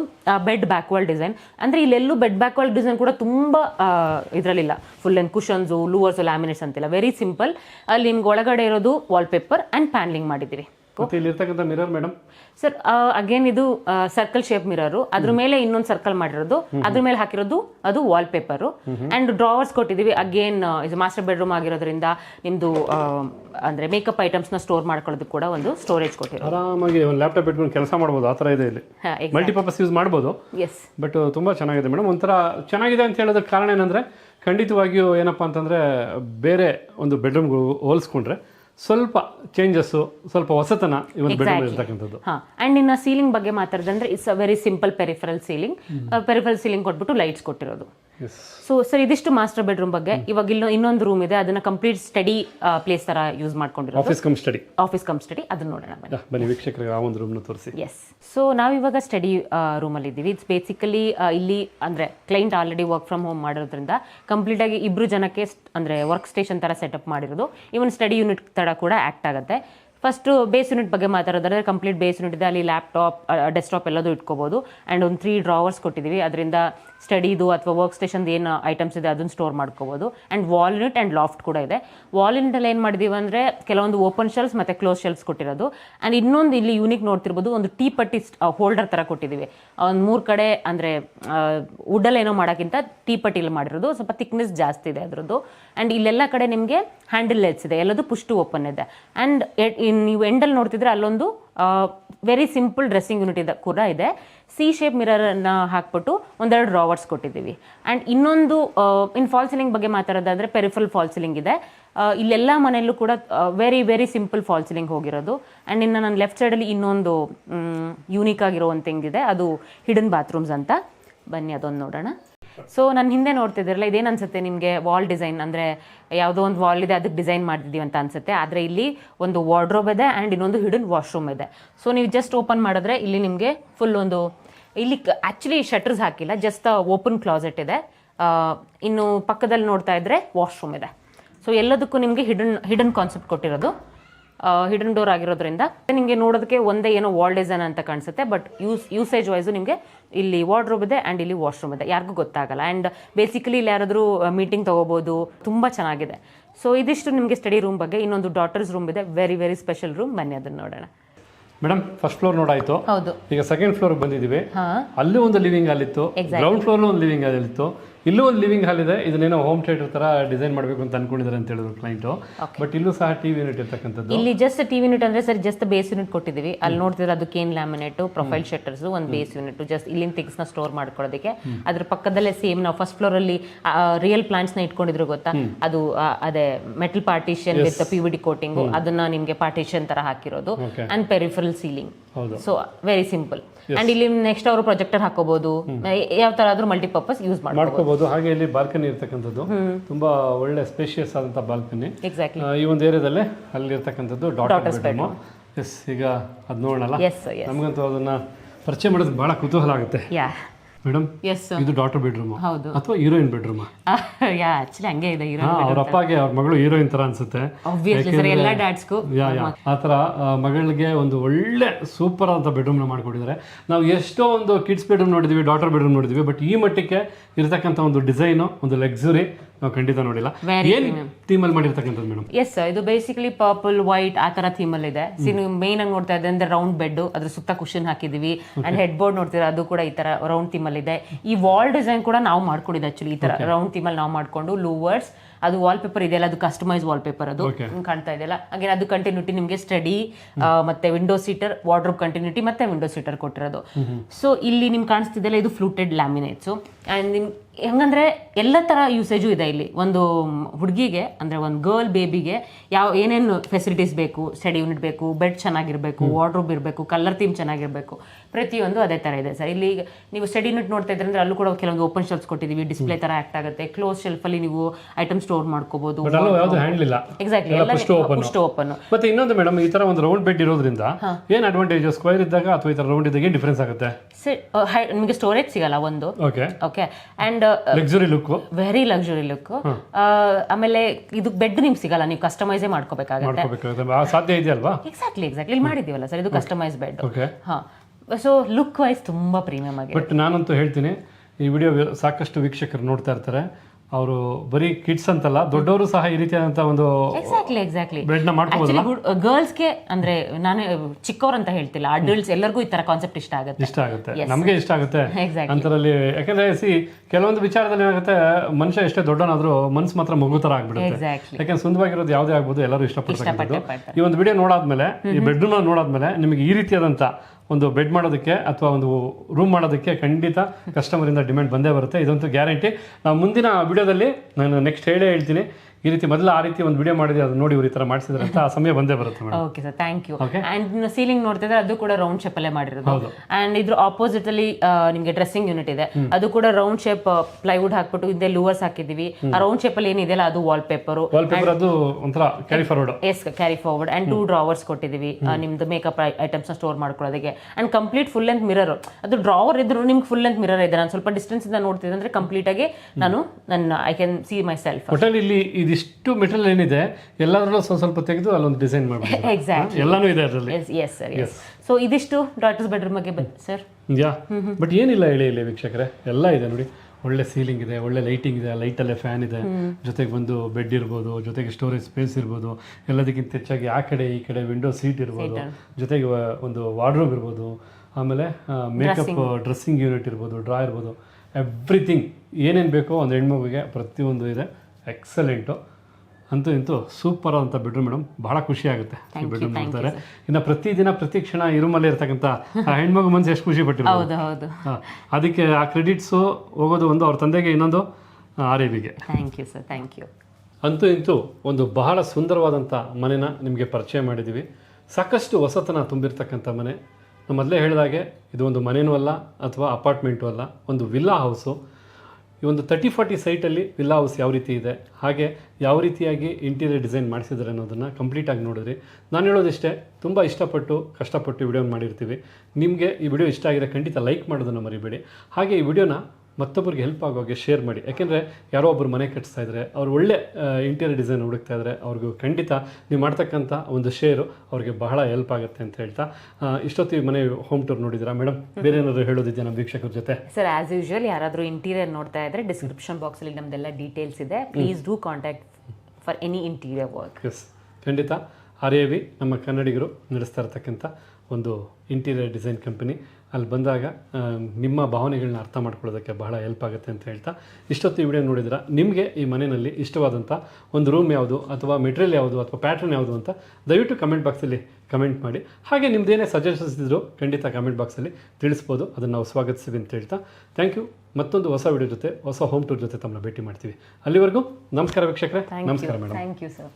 ಬೆಡ್ ಬ್ಯಾಕ್ವರ್ಡ್ ಡಿಸೈನ್ ಅಂದರೆ ಇಲ್ಲೆಲ್ಲೂ ಬೆಡ್ ಬ್ಯಾಕ್ವರ್ಡ್ ಡಿಸೈನ್ ಕೂಡ ತುಂಬ ಇದರಲ್ಲಿಲ್ಲ. Full length cushions louvres laminates ಅಂತಿಲ್ಲ. ವೆರಿ ಸಿಂಪಲ್ ಅಲ್ಲಿ ನಿಮ್ಗೆ ಒಳಗಡೆ ಇರೋದು ವಾಲ್ಪೇಪರ್ ಆ್ಯಂಡ್ ಪ್ಯಾನ್ಲಿಂಗ್ ಮತ್ತೆ ಇರ್ತಕ್ಕಂಥ ಮಿರರ್ ಮೇಡಮ್ ಸರ್ ಅಗೇನ್ ಇದು ಸರ್ಕಲ್ ಶೇಪ್ ಮಿರರು ಅದ್ರ ಮೇಲೆ ಇನ್ನೊಂದು ಸರ್ಕಲ್ ಮಾಡಿರೋದು. ಅದ್ರ ಮೇಲೆ ಹಾಕಿರೋದು ಅದು ವಾಲ್ ಪೇಪರು ಅಂಡ್ ಡ್ರಾವರ್ಸ್ ಕೊಟ್ಟಿದೀವಿ ಅಗೇನ್ ಇದು ಮಾಸ್ಟರ್ ಬೆಡ್ರೂಮ್ ಆಗಿರೋದ್ರಿಂದ ನಿಮ್ದು ಅಂದ್ರೆ ಮೇಕಪ್ ಐಟಮ್ಸ್ನ ಸ್ಟೋರ್ ಮಾಡ್ಕೊಳ್ಳೋದು ಕೂಡ ಒಂದು ಸ್ಟೋರೇಜ್ ಕೊಟ್ಟಿರೋದು. ಆರಾಮಾಗಿ ಒಂದು ಲ್ಯಾಪ್ಟಾಪ್ ಇಟ್ಕೊಂಡು ಕೆಲಸ ಮಾಡ್ಬೋದು. ಆ ಥರ ಇದೆ ಇಲ್ಲಿ. ಮಲ್ಟಿಪರ್ಪಸ್ ಯೂಸ್ ಮಾಡ್ಬೋದು. ಎಸ್ ಬಟ್ ತುಂಬ ಚೆನ್ನಾಗಿದೆ ಮೇಡಮ್ ಒಂಥರ ಚೆನ್ನಾಗಿದೆ ಅಂತ ಹೇಳೋದಕ್ಕೆ ಕಾರಣ ಏನಂದ್ರೆ ಖಂಡಿತವಾಗಿಯೂ ಏನಪ್ಪ ಅಂತಂದರೆ ಬೇರೆ ಒಂದು ಬೆಡ್ರೂಮ್ಗಳು ಹೋಲಿಸ್ಕೊಂಡ್ರೆ ಸ್ವಲ್ಪ ಚೇಂಜಸ್ಸು ಸ್ವಲ್ಪ ಹೊಸತನ ಇವನ್ ಬೆಡ್ರೂಮ್ ಇರ್ತಕ್ಕಂಥದ್ದು ಹಾ. ಅಂಡ್ ಇನ್ನು ಸೀಲಿಂಗ್ ಬಗ್ಗೆ ಮಾತಾಡಿದ್ರೆ it's a very simple peripheral ceiling peripheral ceiling ಕೊಟ್ಬಿಟ್ಟು ಲೈಟ್ಸ್ ಕೊಟ್ಟಿರೋದು. ಸೊ ಸರ್ ಇದಿಷ್ಟು ಮಾಸ್ಟರ್ ಬೆಡ್ರೂಮ್ ಬಗ್ಗೆ ಇವಾಗ ಇಲ್ಲೋ ಇನ್ನೊಂದು ರೂಮ್ ಇದೆ. ಅದನ್ನ ಕಂಪ್ಲೀಟ್ ಸ್ಟಡಿ ಪ್ಲೇಸ್ ತರ ಯೂಸ್ ಮಾಡ್ಕೊಂಡಿರೋದು. Office cum study office cum study ಅದನ್ನ ನೋಡೋಣ ಬನ್ನಿ. ವೀಕ್ಷಕರಿಗೆ ಆ ಒಂದು ರೂಮ್ನ ತೋರಿಸಿ. ಎಸ್ ಸೊ ನಾವಿವಾಗ ಸ್ಟಡಿ ರೂಮಲ್ಲಿ ಇದ್ದೀವಿ. ಇಟ್ಸ್ ಬೇಸಿಕಲಿ ಇಲ್ಲಿ ಅಂದರೆ client already work from home ಮಾಡೋದ್ರಿಂದ ಕಂಪ್ಲೀಟ್ ಆಗಿ ಇಬ್ರು ಜನಕ್ಕೆ ಅಂದ್ರೆ ವರ್ಕ್ ಸ್ಟೇಷನ್ ಥರ ಸೆಟಪ್ ಮಾಡಿರೋದು. ಇವನ್ ಸ್ಟಡಿ ಯೂನಿಟ್ ಥರ ಕೂಡ ಆ್ಯಕ್ಟ್ ಆಗುತ್ತೆ. ಫಸ್ಟ್ ಬೇಸ್ ಯೂನಿಟ್ ಬಗ್ಗೆ ಮಾತಾಡೋದಾದ್ರೆ ಕಂಪ್ಲೀಟ್ ಬೇಸ್ ಯೂನಿಟ್ ಇದೆ. ಅಲ್ಲಿ ಲ್ಯಾಪ್ಟಾಪ್ ಡೆಸ್ಕ್ಟಾಪ್ ಎಲ್ಲದೂ ಇಟ್ಕೋಬೋದು. ಆ್ಯಂಡ್ ಒಂದು ತ್ರೀ ಡ್ರಾವರ್ಸ್ ಕೊಟ್ಟಿದ್ದೀವಿ ಅದರಿಂದ ಸ್ಟಡಿದು ಅಥವಾ ವರ್ಕ್ ಸ್ಟೇಷನ್ದು ಏನು ಐಟಮ್ಸ್ ಇದೆ ಅದನ್ನು ಸ್ಟೋರ್ ಮಾಡ್ಕೋಬೋದು. And wall unit and loft ಕೂಡ ಇದೆ. ವಾಲ್ ಯೂನಿಟಲ್ಲಿ ಏನು ಮಾಡಿದೀವಿ ಅಂದರೆ, ಕೆಲವೊಂದು ಓಪನ್ ಶೆಲ್ಸ್ ಮತ್ತು ಕ್ಲೋಸ್ ಶೆಲ್ಸ್ ಕೊಟ್ಟಿರೋದು. ಆ್ಯಂಡ್ ಇನ್ನೊಂದು ಇಲ್ಲಿ ಯೂನಿಕ್ ನೋಡ್ತಿರ್ಬೋದು, ಒಂದು ಟೀ ಪಟ್ಟಿ ಹೋಲ್ಡರ್ ಥರ ಕೊಟ್ಟಿದ್ದೀವಿ ಒಂದು ಮೂರು ಕಡೆ ಅಂದರೆ ವುಡ್ಡಲ್ಲಿ ಏನೋ ಮಾಡೋಕ್ಕಿಂತ ಟೀ ಪಟ್ಟಿಲಿ ಮಾಡಿರೋದು. ಸ್ವಲ್ಪ ಥಿಕ್ನೆಸ್ ಜಾಸ್ತಿ ಇದೆ ಅದರದ್ದು. ಆ್ಯಂಡ್ ಇಲ್ಲೆಲ್ಲ ಕಡೆ ನಿಮಗೆ ಹ್ಯಾಂಡಲ್ ಲೆಟ್ಸ್ ಇದೆ. ಎಲ್ಲದು ಪುಷ್ ಟು ಓಪನ್ ಇದೆ. ಆ್ಯಂಡ್ ನೀವು ಎಂಡಲ್ಲಿ ನೋಡ್ತಿದ್ರೆ ಅಲ್ಲೊಂದು ವೆರಿ ಸಿಂಪಲ್ ಡ್ರೆಸ್ಸಿಂಗ್ ಯೂನಿಟ್ ಇದೆ ಕೂಡ ಇದೆ. ಸಿ ಶೇಪ್ ಮಿರರನ್ನು ಹಾಕ್ಬಿಟ್ಟು ಒಂದೆರಡು ರಾವರ್ಸ್ ಕೊಟ್ಟಿದ್ದೀವಿ. ಆ್ಯಂಡ್ ಇನ್ನೊಂದು ಇನ್ ಫಾಲ್ ಸೀಲಿಂಗ್ ಬಗ್ಗೆ ಮಾತಾಡೋದಾದರೆ ಪೆರಿಫಲ್ ಫಾಲ್ ಸೀಲಿಂಗ್ ಇದೆ. ಇಲ್ಲೆಲ್ಲ ಮನೆಯಲ್ಲೂ ಕೂಡ very very simple fall ceiling ಹೋಗಿರೋದು. ಆ್ಯಂಡ್ ಇನ್ನು ನನ್ನ ಲೆಫ್ಟ್ ಸೈಡಲ್ಲಿ ಇನ್ನೊಂದು ಯೂನಿಕ್ ಆಗಿರೋ ಒಂದು ಥಿಂಗ್ ಇದೆ. ಅದು ಹಿಡನ್ ಬಾತ್ರೂಮ್ಸ್ ಅಂತ. ಬನ್ನಿ ಅದೊಂದು ನೋಡೋಣ. ಸೊ ನನ್ನ ಹಿಂದೆ ನೋಡ್ತಿದ್ದೀರಲ್ಲ, ಇದೇನು ಅನ್ಸುತ್ತೆ ನಿಮಗೆ ವಾಲ್ ಡಿಸೈನ್ ಅಂದರೆ, ಯಾವುದೋ ಒಂದು ವಾಲ್ ಇದೆ ಅದಕ್ಕೆ ಡಿಸೈನ್ ಮಾಡಿದ್ದೀವಿ ಅಂತ ಅನ್ಸುತ್ತೆ. ಆದರೆ ಇಲ್ಲಿ ಒಂದು ವಾರ್ಡ್ರೋಬ್ ಇದೆ ಆ್ಯಂಡ್ ಇನ್ನೊಂದು ಹಿಡನ್ ವಾಶ್ರೂಮ್ ಇದೆ. ಸೊ ನೀವು ಜಸ್ಟ್ ಓಪನ್ ಮಾಡಿದ್ರೆ ಇಲ್ಲಿ ನಿಮಗೆ ಫುಲ್ ಒಂದು, ಇಲ್ಲಿ ಆ್ಯಕ್ಚುಲಿ ಶಟರ್ಸ್ ಹಾಕಿಲ್ಲ ಜಸ್ಟ್ ಓಪನ್ ಕ್ಲಾಸೆಟ್ ಇದೆ. ಇನ್ನು ಪಕ್ಕದಲ್ಲಿ ನೋಡ್ತಾ ಇದ್ರೆ ವಾಶ್ರೂಮ್ ಇದೆ. ಸೊ ಎಲ್ಲದಕ್ಕೂ ನಿಮಗೆ ಹಿಡನ್ ಹಿಡನ್ ಕಾನ್ಸೆಪ್ಟ್ ಕೊಟ್ಟಿರೋದು. ಹಿಡನ್ ಡೋರ್ ಆಗಿರೋದ್ರಿಂದ ನಿಮಗೆ ನೋಡೋದಕ್ಕೆ ಒಂದೇ ಏನೋ ವಾಲ್ ಡಿಸೈನ್ ಅಂತ ಕಾಣಿಸುತ್ತೆ ಬಟ್ ಯೂಸ್ ಯೂಸೇಜ್ ವೈಸು ನಿಮಗೆ ಇಲ್ಲಿ ವಾರ್ಡ್ರೂಬ್ ಇದೆ ಆ್ಯಂಡ್ ಇಲ್ಲಿ ವಾಶ್ರೂಮ್ ಇದೆ. ಯಾರಿಗೂ ಗೊತ್ತಾಗಲ್ಲ. ಆ್ಯಂಡ್ ಬೇಸಿಕಲಿ ಇಲ್ಲಿ ಯಾರಾದರೂ ಮೀಟಿಂಗ್ ತೊಗೋಬೋದು. ತುಂಬ ಚೆನ್ನಾಗಿದೆ. ಸೊ ಇದಿಷ್ಟು ನಿಮಗೆ ಸ್ಟಡಿ ರೂಮ್ ಬಗ್ಗೆ. ಇನ್ನೊಂದು ಡಾಟರ್ಸ್ ರೂಮ್ ಇದೆ. ವೆರಿ ವೆರಿ ಸ್ಪೆಷಲ್ ರೂಮ್ ಬನ್ನಿ ಅದನ್ನು ನೋಡೋಣ. ಮೇಡಮ್ ಫಸ್ಟ್ ಫ್ಲೋರ್ ನೋಡಾಯ್ತು ಹೌದು. ಈಗ ಸೆಕೆಂಡ್ ಫ್ಲೋರ್ ಬಂದಿದ್ದೀವಿ. ಅಲ್ಲೂ ಒಂದು ಲಿವಿಂಗ್ ಅಲ್ಲಿತ್ತು ಇತ್ತು. ಗ್ರೌಂಡ್ ಫ್ಲೋರ್ ಒಂದು ಲಿವಿಂಗ್ ಹಾಲ್ ಇತ್ತು. ಇಲ್ಲೂ ಒಂದು ಲಿವಿಂಗ್ ಹಾಲ್ ಇದೆ. ಇದನ್ನೇನೋ ಹೋಮ್ ಥಿಯೇಟರ್ ತರ ಡಿಸೈನ್ ಮಾಡಬೇಕು ಅಂತ ಅನ್ಕೊಂಡಿದ್ದಾರೆ ಅಂತ ಹೇಳಿದ್ರು ಕ್ಲೈಂಟು ಬಟ್ ಇಲ್ಲೂ ಸಹ ಟಿವಿ ಯೂನಿಟ್ ಇರ್ತಕ್ಕಂಥದ್ದು. ಇಲ್ಲಿ ಜಸ್ಟ್ ಟಿವಿ ಯೂನಿಟ್ ಅಂದ್ರೆ ಸರ್ ಜಸ್ಟ್ ಬೇಸ್ ಯೂನಿಟ್ ಕೊಟ್ಟಿದ್ದೀವಿ. ಅಲ್ಲಿ ನೋಡ್ತಿದ್ರೆ ಅದು ಕೇನ್ ಲ್ಯಾಮಿನೇಟ್ ಪ್ರೊಫೈಲ್ ಶಟರ್ಸ್ ಒಂದು ಬೇಸ್ ಯೂನಿಟ್ ಜಸ್ಟ್ ಇಲ್ಲಿನ ಥಿಂಗ್ಸ್ನ ಸ್ಟೋರ್ ಮಾಡ್ಕೊಳ್ಳೋದಕ್ಕೆ. ಅದ್ರ ಪಕ್ಕದಲ್ಲೇ ಸೇಮ್ ನಾವು ಫಸ್ಟ್ ಫ್ಲೋರ್ ಅಲ್ಲಿ ರಿಯಲ್ ಪ್ಲಾಂಟ್ಸ್ನ ಇಟ್ಕೊಂಡಿದ್ರು ಗೊತ್ತಾ? ಅದು ಅದೇ metal partition with P V D coating ಅದನ್ನ ನಿಮ್ಗೆ ಪಾರ್ಟಿಷನ್ ತರ ಹಾಕಿರೋದು. And peripheral ceiling so very simple and ಇಲ್ಲಿ ನೆಕ್ಸ್ಟ್ ಅವರು ಪ್ರೊಜೆಕ್ಟರ್ ಹಾಕೋಬಹುದು ಯಾವ ತರ ಆದ್ರೂ ಮಲ್ಟಿಪರ್ಪಸ್ ಯೂಸ್ ಮಾಡ್ಕೋಬಹುದು ಹಾಗೆ ಇಲ್ಲಿ ಬಾಲ್ಕನಿ ಇರ್ತಕ್ಕಂಥದ್ದು. ತುಂಬಾ ಒಳ್ಳೆ ಸ್ಪೇಷಿಯಸ್ ಆದಂತಹ ಬಾಲ್ಕನಿ ಎಕ್ಸಾಕ್ಟ್ಲಿ ಈ ಒಂದು ಏರಿಯಾದಲ್ಲೇ ಅಲ್ಲಿ ಇರ್ತಕ್ಕಂಥದ್ದು ಡಾಟರ್ ಬೆಡ್ರೂಮ್ ಎಸ್ ಈಗ ಅದು ನೋಡೋಣ ನಮಗಂತೂ ಅದನ್ನ ಪರಿಚಯ ಮಾಡೋದು ಬಹಳ ಕುತೂಹಲ ಆಗುತ್ತೆ. ಯಾ ಮೇಡಮ್ ಎಸ್ ಇದು ಡಾಟರ್ ಬೆಡ್ರೂಮ್ ಹೌದು. ಅಥವಾ ಹೀರೋಯಿನ್ ಬೆಡ್ರೂಮ್ ಯಾ ಆಕ್ಚುಲಿ ಹಂಗೆ ಇದೆ ಹೀರೋಯಿನ್ ಅವ್ರ ಅಪ್ಪಗೆ ಅವ್ರ ಮಗಳು ಹೀರೋಯಿನ್ ತರ ಅನ್ಸುತ್ತೆ. ಎಲ್ಲ ಡ್ಯಾಡ್ಸ್ಗೂ ಯಾ ಯಾ. ಆ ಥರ ಮಗಳಿಗೆ ಒಂದು ಒಳ್ಳೆ ಸೂಪರ್ ಆದಂಥ ಬೆಡ್ರೂಮ್ನ ಮಾಡ್ಕೊಟ್ಟಿದ್ದಾರೆ. ನಾವು ಎಷ್ಟೋ ಒಂದು ಕಿಡ್ಸ್ ಬೆಡ್ರೂಮ್ ನೋಡಿದ್ವಿ ಡಾಟರ್ ಬೆಡ್ರೂಮ್ ನೋಡಿದ್ವಿ ಬಟ್ ಈ ಮಟ್ಟಕ್ಕೆ ಇರತಕ್ಕಂಥ ಒಂದು ಡಿಸೈನು ಒಂದು ಲಕ್ಸುರಿ ನಾವು ಖಂಡಿತ ನೋಡಿಲ್ಲ. ಏನ್ ಥೀಮಲ್ಲಿ ಮಾಡಿರ್ತಕ್ಕಂಥದ್ದು ಮೇಡಮ್ ಎಸ್ ಇದು ಬೇಸಿಕಲಿ ಪರ್ಪಲ್ ವೈಟ್ ಆ ತರ ಥೀಮ್ ಅಲ್ಲಿ ಇದೆ. ಸಿ ನೀವು ಮೇನ್ ಆಗಿ ನೋಡ್ತಾ ಇದೆ ಅಂದ್ರೆ ರೌಂಡ್ ಬೆಡ್ ಅದ್ರ ಸುತ್ತ ಕುಶನ್ ಹಾಕಿದೀವಿ. ಅಂಡ್ ಹೆಡ್ ಬೋರ್ಡ್ ನೋಡ್ತೀರಾ ಅದು ಕೂಡ ಈ ತರ ರೌಂಡ್ ಥೀಮ್ ಅಲ್ಲಿ ಇದೆ. ಈ ವಾಲ್ ಡಿಸೈನ್ ಕೂಡ ನಾವು ಮಾಡ್ಕೊಂಡಿದ್ದು ಆಕ್ಚುಲಿ ಈ ತರ ರೌಂಡ್ ಥೀಮ್ ಅಲ್ಲಿ ನಾವು ಮಾಡ್ಕೊಂಡು ಲೂವರ್ಸ್ ಅದು ವಾಲ್ ಪೇಪರ್ ಇದೆಯಲ್ಲ ಅದು ಕಸ್ಟಮೈಸ್ ವಾಲ್ ಪೇಪರ್ ಅದು. ಕಾಣ್ತಾ ಇದೆಯಲ್ಲ. ಹಾಗೆ ಅದು ಕಂಟಿನ್ಯೂಟಿ ನಿಮಗೆ ಸ್ಟಡಿ ಮತ್ತೆ ವಿಂಡೋ ಸೀಟರ್ ವಾರ್ಡ್ರೋಬ್ ಕಂಟಿನ್ಯೂಟಿ ಮತ್ತೆ ವಿಂಡೋ ಸೀಟರ್ ಕೊಟ್ಟಿರೋದು. ಸೊ ಇಲ್ಲಿ ನಿಮ್ಗೆ ಕಾಣಿಸ್ತಿದೆಯಲ್ಲ ಇದು ಫ್ಲೂಟೆಡ್ ಲ್ಯಾಮಿನೇಟ್ಸು ಆ್ಯಂಡ್ ನಿಮ್ ಹೆಂಗಂದ್ರೆ ಎಲ್ಲ ತರ ಯೂಸೇಜು ಇದೆ ಇಲ್ಲಿ. ಒಂದು ಹುಡುಗಿಗೆ ಅಂದ್ರೆ ಒಂದು ಗರ್ಲ್ ಬೇಬಿಗೆ ಯಾವ ಏನೇನು ಫೆಸಿಲಿಟೀಸ್ ಬೇಕು ಸ್ಟಡಿ ಯೂನಿಟ್ ಬೇಕು ಬೆಡ್ ಚೆನ್ನಾಗಿರ್ಬೇಕು ವಾರ್ಡ್ರೋಬ್ ಇರಬೇಕು ಕಲರ್ ಥೀಮ್ ಚೆನ್ನಾಗಿರಬೇಕು ಪ್ರತಿಯೊಂದು ಅದೇ ತರ ಇದೆ ಸರ್. ಇಲ್ಲಿ ನೀವು ಸ್ಟಡಿ ಯೂನಿಟ್ ನೋಡ್ತಾ ಇದ್ರೆ ಅಂದ್ರೆ ಅಲ್ಲೂ ಕೂಡ ಕೆಲವೊಂದು ಓಪನ್ ಶೆಲ್ಫ್ಸ್ ಕೊಟ್ಟಿದ್ದೀವಿ ಡಿಸ್ಪ್ಲೇ ಥರ ಆಕ್ಟ್ ಆಗುತ್ತೆ. ಕ್ಲೋಸ್ ಶೆಲ್ಫಲ್ಲಿ ನೀವು ಐಟಮ್ ಸ್ಟೋರ್ ಮಾಡ್ಕೋಬಹುದು ಎಕ್ಸಾಕ್ಟ್ಲಿ ಎಲ್ಲ ಓಪನ್ ಮತ್ತೆ ಇನ್ನೊಂದು ಮೇಡಮ್ ಈ ತರ ಒಂದು ರೌಂಡ್ ಬೆಡ್ ಇರೋದ್ರಿಂದ ಏನು ಅಡ್ವಾಂಟೇಜ್ ಸ್ಕ್ವೇರ್ ಇದ್ದಾಗ ಅಥವಾ ಈ ಥರ ರೌಂಡ್ ಇದ್ದಾಗ ಡಿಫ್ರೆನ್ಸ್ ಆಗುತ್ತೆ? ನಿಮಗೆ ಸ್ಟೋರೇಜ್ ಸಿಗಲ್ಲ ಒಂದು. Okay okay and luxury look very luxury look ಆಮೇಲೆ ಇದು ಬೆಡ್ ನಿಮ್ಗೆ ಸಿಗಲ್ಲ ನೀವು ಕಸ್ಟಮೈಸೇ ಮಾಡ್ಕೋಬೇಕಾಗುತ್ತೆ. ಸಾಧ್ಯ ಇದೆಯಲ್ವಾ ಎಕ್ಸಾಕ್ಟ್ಲಿ ಎಕ್ಸಾಕ್ಟ್ಲಿ ಇಲ್ಲಿ ಮಾಡಿದೀವಲ್ಲ ಸರ್ ಇದು ಕಸ್ಟಮೈಸ್ ಬೆಡ್ ಓಕೆ ಹಾ. ಸೊ ಲುಕ್ ವೈಸ್ ತುಂಬಾ ಪ್ರೀಮಿಯಂ ಆಗಿದೆ. ಬಟ್ ನಾನಂತೂ ಹೇಳ್ತೀನಿ ಈ ವಿಡಿಯೋ ಸಾಕಷ್ಟು ವೀಕ್ಷಕರು ನೋಡ್ತಾ ಇರ್ತಾರೆ. ಅವರು ಬರೀ ಕಿಡ್ಸ್ ಅಂತಲ್ಲ ದೊಡ್ಡವರು ಸಹ ಈ ರೀತಿಯಾದಂತಹ ಒಂದು ಎಕ್ಸಾಕ್ಟ್ಲಿ ಎಕ್ಸಾಕ್ಟ್ಲಿ ಬ್ರೆಡ್ ಗರ್ಲ್ಸ್ಗೆ ಅಂದ್ರೆ ನಾನು ಚಿಕ್ಕವ್ರು ಅಂತ ಹೇಳ್ತಿಲ್ಲ ಅಡಲ್ಟ್ಸ್ ಎಲ್ಲರಿಗೂ ಈ ತರ ಕಾನ್ಸೆಪ್ಟ್ ಇಷ್ಟ ಆಗುತ್ತೆ. ಇಷ್ಟ ಆಗುತ್ತೆ. ನಮಗೆ ಇಷ್ಟ ಆಗುತ್ತೆ. ಅಂತರಲ್ಲಿ ಯಾಕಂದ್ರೆ ಸಿ ಕೆಲವೊಂದು ವಿಚಾರದಲ್ಲಿ ಏನಾಗುತ್ತೆ ಮನುಷ್ಯ ಎಷ್ಟೇ ದೊಡ್ಡನಾದ್ರೂ ಮನ್ಸು ಮಾತ್ರ ಮಗು ತರ ಆಗ್ಬಿಡುತ್ತೆ. ಯಾಕಂದ್ರೆ ಸುಂದರವಾಗಿರೋದು ಯಾವುದೇ ಆಗ್ಬೋದು ಎಲ್ಲರೂ ಇಷ್ಟಪಡ್ತಾರೆ ಈ ಒಂದು ವಿಡಿಯೋ ನೋಡಾದ್ಮೇಲೆ ಈ ಬೆಡ್ರೂಮ್ ನೋಡಾದ್ಮೇಲೆ ನಿಮಗೆ ಈ ರೀತಿಯಾದಂಥ ಒಂದು ಬೆಡ್ ಮಾಡೋದಕ್ಕೆ ಅಥವಾ ಒಂದು ರೂಮ್ ಮಾಡೋದಕ್ಕೆ ಖಂಡಿತ ಕಸ್ಟಮರಿಂದ ಡಿಮ್ಯಾಂಡ್ ಬಂದೇ ಬರುತ್ತೆ. ಇದಂತೂ ಗ್ಯಾರಂಟಿ ನಾವು ಮುಂದಿನ ವಿಡಿಯೋದಲ್ಲಿ ನಾನು ನೆಕ್ಸ್ಟ್ ಹೇಳೇ ಹೇಳ್ತೀನಿ. ಈ ರೀತಿ ಮೊದಲು ಆ ರೀತಿ ಒಂದು ವಿಡಿಯೋ ಮಾಡಿದ್ರೆ ಅದು ನೋಡಿ ಇವ್ರು ಈ ತರ ಮಾಡಿಸಿದ್ರೆ ಅಂತ ಆ ಸಮಯ ಬಂದೇ ಬರುತ್ತೆ madam. Okay sir thank you. And ceiling ನೋಡ್ತಿದ್ರೆ ಅದು ಕೂಡ ರೌಂಡ್ ಶೇಪ್ ಅಲ್ಲೇ ಮಾಡಿರೋದು. ಅಂಡ್ ಇದ್ರ ಆಪೋಸಿಟ್ ಅಲ್ಲಿ ನಿಮಗೆ ಡ್ರೆಸ್ಸಿಂಗ್ ಯೂನಿಟ್ ಇದೆ. ಅದು ಕೂಡ ರೌಂಡ್ ಶೇಪ್ ಪ್ಲೈವುಡ್ ಹಾಕ್ಬಿಟ್ಟು ಹಿಂದೆ ಲೂವರ್ಸ್ ಹಾಕಿದೀವಿ ಆ ರೌಂಡ್ ಶೇಪ್ ಅಲ್ಲಿ ಏನಿದೆಯಲ್ಲ ಅದು ವಾಲ್ ಪೇಪರು ವಾಲ್ಪೇಪರ್ ಅದು ಒಂಥರ carry forward yes carry forward and two drawers ಕೊಟ್ಟಿದೀವಿ ನಿಮ್ದು ಮೇಕಪ್ ಐಟಮ್ಸ್ನ ಸ್ಟೋರ್ ಮಾಡ್ಕೊಳ್ಳೋದಕ್ಕೆ. And complete full length mirror ಅದು ಡ್ರಾವರ್ ಇದ್ರು ನಿಮ್ಗೆ ಫುಲ್ ಲೆಂತ್ ಮಿರರ್ ಇದೆ. ನಾನು ಸ್ವಲ್ಪ ಡಿಸ್ಟೆನ್ಸ್ ಇಂದ ನೋಡ್ತಿದ್ದೆ ಅಂದ್ರೆ ಕಂಪ್ಲೀಟ್ ಆಗಿ ನಾನು ನನ್ನ I can see myself ಇಲ್ಲಿ ಇದಿಷ್ಟು ಮೆಟೀರಿಯಲ್ ಏನಿದೆ ಎಲ್ಲದರಲ್ಲೂ ಸ್ವಲ್ಪ ಸ್ವಲ್ಪ ತೆಗೆದು ಅಲ್ಲೊಂದು ಡಿಸೈನ್ ಮಾಡ್ಬಿಟ್ಟು ಎಕ್ಸಾಕ್ಟ್ ಎಲ್ಲಾನು ಇದೆ ಅದರಲ್ಲಿ. Yes yes sir yes so ಇದಿಷ್ಟು ಡಾಟರ್ಸ್ ಬೆಡ್ರೂಮ್ ಬಗ್ಗೆ ಸರ್ ಯಾ ಬಟ್ ಏನಿಲ್ಲ ಹೇಳಿ ಇಲ್ಲಿ ವೀಕ್ಷಕರೇ ಎಲ್ಲ ಇದೆ ನೋಡಿ. ಒಳ್ಳೆ ಸೀಲಿಂಗ್ ಇದೆ ಒಳ್ಳೆ ಲೈಟಿಂಗ್ ಇದೆ ಲೈಟಲ್ಲೇ ಫ್ಯಾನ್ ಇದೆ. ಜೊತೆಗೆ ಒಂದು ಬೆಡ್ ಇರ್ಬೋದು ಜೊತೆಗೆ ಸ್ಟೋರೇಜ್ ಸ್ಪೇಸ್ ಇರ್ಬೋದು. ಎಲ್ಲದಕ್ಕಿಂತ ಹೆಚ್ಚಾಗಿ ಆ ಕಡೆ ಈ ಕಡೆ ವಿಂಡೋ ಸೀಟ್ ಇರ್ಬೋದು. ಜೊತೆಗೆ ಒಂದು ವಾರ್ಡ್ರೋಬ್ ಇರ್ಬೋದು. ಆಮೇಲೆ ಮೇಕಪ್ ಡ್ರೆಸ್ಸಿಂಗ್ ಯೂನಿಟ್ ಇರ್ಬೋದು ಡ್ರಾ ಇರ್ಬೋದು. ಎವ್ರಿಥಿಂಗ್ ಏನೇನು ಬೇಕೋ ಒಂದು ಹೆಣ್ಮಗುಗೆ ಪ್ರತಿಯೊಂದು ಇದೆ. ಎಕ್ಸಲೆಂಟು ಅಂತೂ ಇಂತೂ ಸೂಪರ್ ಅಂತ ಬೆಡ್ರೂಮ್ ಮೇಡಮ್ ಬಹಳ ಖುಷಿ ಆಗುತ್ತೆ ಈ ಬೆಡ್ರೂಮ್ ನೋಡ್ತಾರೆ. ಇನ್ನು ಪ್ರತಿದಿನ ಪ್ರತಿ ಕ್ಷಣ ಇರುಮಲ್ಲಿ ರೂಮಲ್ಲಿ ಇರ್ತಕ್ಕಂಥ ಹೆಣ್ಮಗು ಮನಸ್ಸು ಎಷ್ಟು ಖುಷಿ ಪಟ್ಟಿರೋದು ಅದಕ್ಕೆ ಆ ಕ್ರೆಡಿಟ್ಸು ಹೋಗೋದು ಒಂದು ಅವ್ರ ತಂದೆಗೆ ಇನ್ನೊಂದು ಆರ್ ಎ ಬಿಗೆ thank you sir thank you ಅಂತೂ ಇಂತೂ ಒಂದು ಬಹಳ ಸುಂದರವಾದಂಥ ಮನೆನ ನಿಮಗೆ ಪರಿಚಯ ಮಾಡಿದ್ದೀವಿ ಸಾಕಷ್ಟು ಹೊಸತನ ತುಂಬಿರ್ತಕ್ಕಂಥ ಮನೆ. ನಮ್ಮ ಮೊದಲೇ ಹೇಳಿದಾಗೆ ಇದು ಒಂದು ಮನೆಯೂ ಅಲ್ಲ ಅಥವಾ ಅಪಾರ್ಟ್ಮೆಂಟು ಅಲ್ಲ ಒಂದು ವಿಲ್ಲಾ ಹೌಸು ಈ ಒಂದು ತರ್ಟಿ ಫಾರ್ಟಿ ಸೈಟಲ್ಲಿ ವಿಲ್ಲಾ ಹೌಸ್ ಯಾವ ರೀತಿ ಇದೆ, ಹಾಗೆ ಯಾವ ರೀತಿಯಾಗಿ ಇಂಟೀರಿಯರ್ ಡಿಸೈನ್ ಮಾಡಿಸಿದ್ದಾರೆ ಅನ್ನೋದನ್ನು ಕಂಪ್ಲೀಟಾಗಿ ನೋಡಿದ್ರಿ. ನಾನು ಹೇಳೋದಿಷ್ಟೇ, ತುಂಬ ಇಷ್ಟಪಟ್ಟು, ಕಷ್ಟಪಟ್ಟು ವಿಡಿಯೋ ಮಾಡಿರ್ತೀವಿ. ನಿಮಗೆ ಈ ವಿಡಿಯೋ ಇಷ್ಟ ಆಗಿದೆ ಖಂಡಿತ ಲೈಕ್ ಮಾಡೋದನ್ನು ಮರಿಬೇಡಿ. ಹಾಗೆ ಈ ವಿಡಿಯೋನ ಮತ್ತೊಬ್ಬರಿಗೆ ಹೆಲ್ಪ್ ಆಗೋಗೆ ಶೇರ್ ಮಾಡಿ. ಯಾಕೆಂದರೆ ಯಾರೋ ಒಬ್ಬರು ಮನೆ ಕಟ್ಟಿಸ್ತಾ ಇದ್ದಾರೆ ಅವ್ರು ಒಳ್ಳೆ ಇಂಟೀರಿಯರ್ ಡಿಸೈನ್ ಹುಡುಕ್ತಾ ಇದ್ದಾರೆ ಅವ್ರಿಗೂ ಖಂಡಿತ ನೀವು ಮಾಡ್ತಕ್ಕಂಥ ಒಂದು ಶೇರು ಅವ್ರಿಗೆ ಬಹಳ ಹೆಲ್ಪ್ ಆಗುತ್ತೆ ಅಂತ ಹೇಳ್ತಾ ಇಷ್ಟೊತ್ತಿಗೆ ಮನೆ ಹೋಮ್ ಟೂರ್ ನೋಡಿದ್ದೀರಾ ಮೇಡಮ್ ಬೇರೆ ಏನಾದರೂ ಹೇಳೋದಿದೆಯಾ ನಮ್ಮ ವೀಕ್ಷಕರ ಜೊತೆ? ಸರ್ ಆಸ್ ಯೂಶುವಲ್ ಯಾರಾದರೂ ಇಂಟೀರಿಯರ್ ನೋಡ್ತಾ ಇದ್ದರೆ ಡಿಸ್ಕ್ರಿಪ್ಷನ್ ಬಾಕ್ಸಲ್ಲಿ ನಮ್ದೆಲ್ಲ ಡೀಟೇಲ್ಸ್ ಇದೆ. Please do contact for any interior work yes ಖಂಡಿತ. ಆರ್ ಎ ವಿ ನಮ್ಮ ಕನ್ನಡಿಗರು ನಡೆಸ್ತಾ ಇರ್ತಕ್ಕಂಥ ಒಂದು ಇಂಟೀರಿಯರ್ ಡಿಸೈನ್ ಕಂಪನಿ ಅಲ್ಲಿ ಬಂದಾಗ ನಿಮ್ಮ ಭಾವನೆಗಳನ್ನ ಅರ್ಥ ಮಾಡ್ಕೊಳ್ಳೋದಕ್ಕೆ ಬಹಳ ಹೆಲ್ಪ್ ಆಗುತ್ತೆ ಅಂತ ಹೇಳ್ತಾ ಇಷ್ಟೊತ್ತು ಈ ವಿಡಿಯೋ ನೋಡಿದ್ರೆ ನಿಮಗೆ ಈ ಮನೆಯಲ್ಲಿ ಇಷ್ಟವಾದಂಥ ಒಂದು ರೂಮ್ ಯಾವುದು ಅಥವಾ ಮೆಟೀರಿಯಲ್ ಯಾವುದು ಅಥವಾ ಪ್ಯಾಟ್ರನ್ ಯಾವುದು ಅಂತ ದಯವಿಟ್ಟು ಕಮೆಂಟ್ ಬಾಕ್ಸಲ್ಲಿ ಕಮೆಂಟ್ ಮಾಡಿ. ಹಾಗೆ ನಿಮ್ಮದೇನೇ ಸಜೆಷನ್ಸ್ ಇದ್ದರೂ ಖಂಡಿತ ಕಮೆಂಟ್ ಬಾಕ್ಸಲ್ಲಿ ತಿಳಿಸ್ಬೋದು. ಅದನ್ನು ನಾವು ಸ್ವಾಗತಿಸ್ತೀವಿ ಅಂತ ಹೇಳ್ತಾ ಥ್ಯಾಂಕ್ ಯು ಮತ್ತೊಂದು ಹೊಸ ವಿಡಿಯೋ ಜೊತೆ ಹೊಸ ಹೋಮ್ ಟೂರ್ ಜೊತೆ ತಮ್ಮನ್ನ ಭೇಟಿ ಮಾಡ್ತೀವಿ. ಅಲ್ಲಿವರೆಗೂ ನಮಸ್ಕಾರ ವೀಕ್ಷಕರೇ. ನಮಸ್ಕಾರ ಮೇಡಮ್. Thank you sir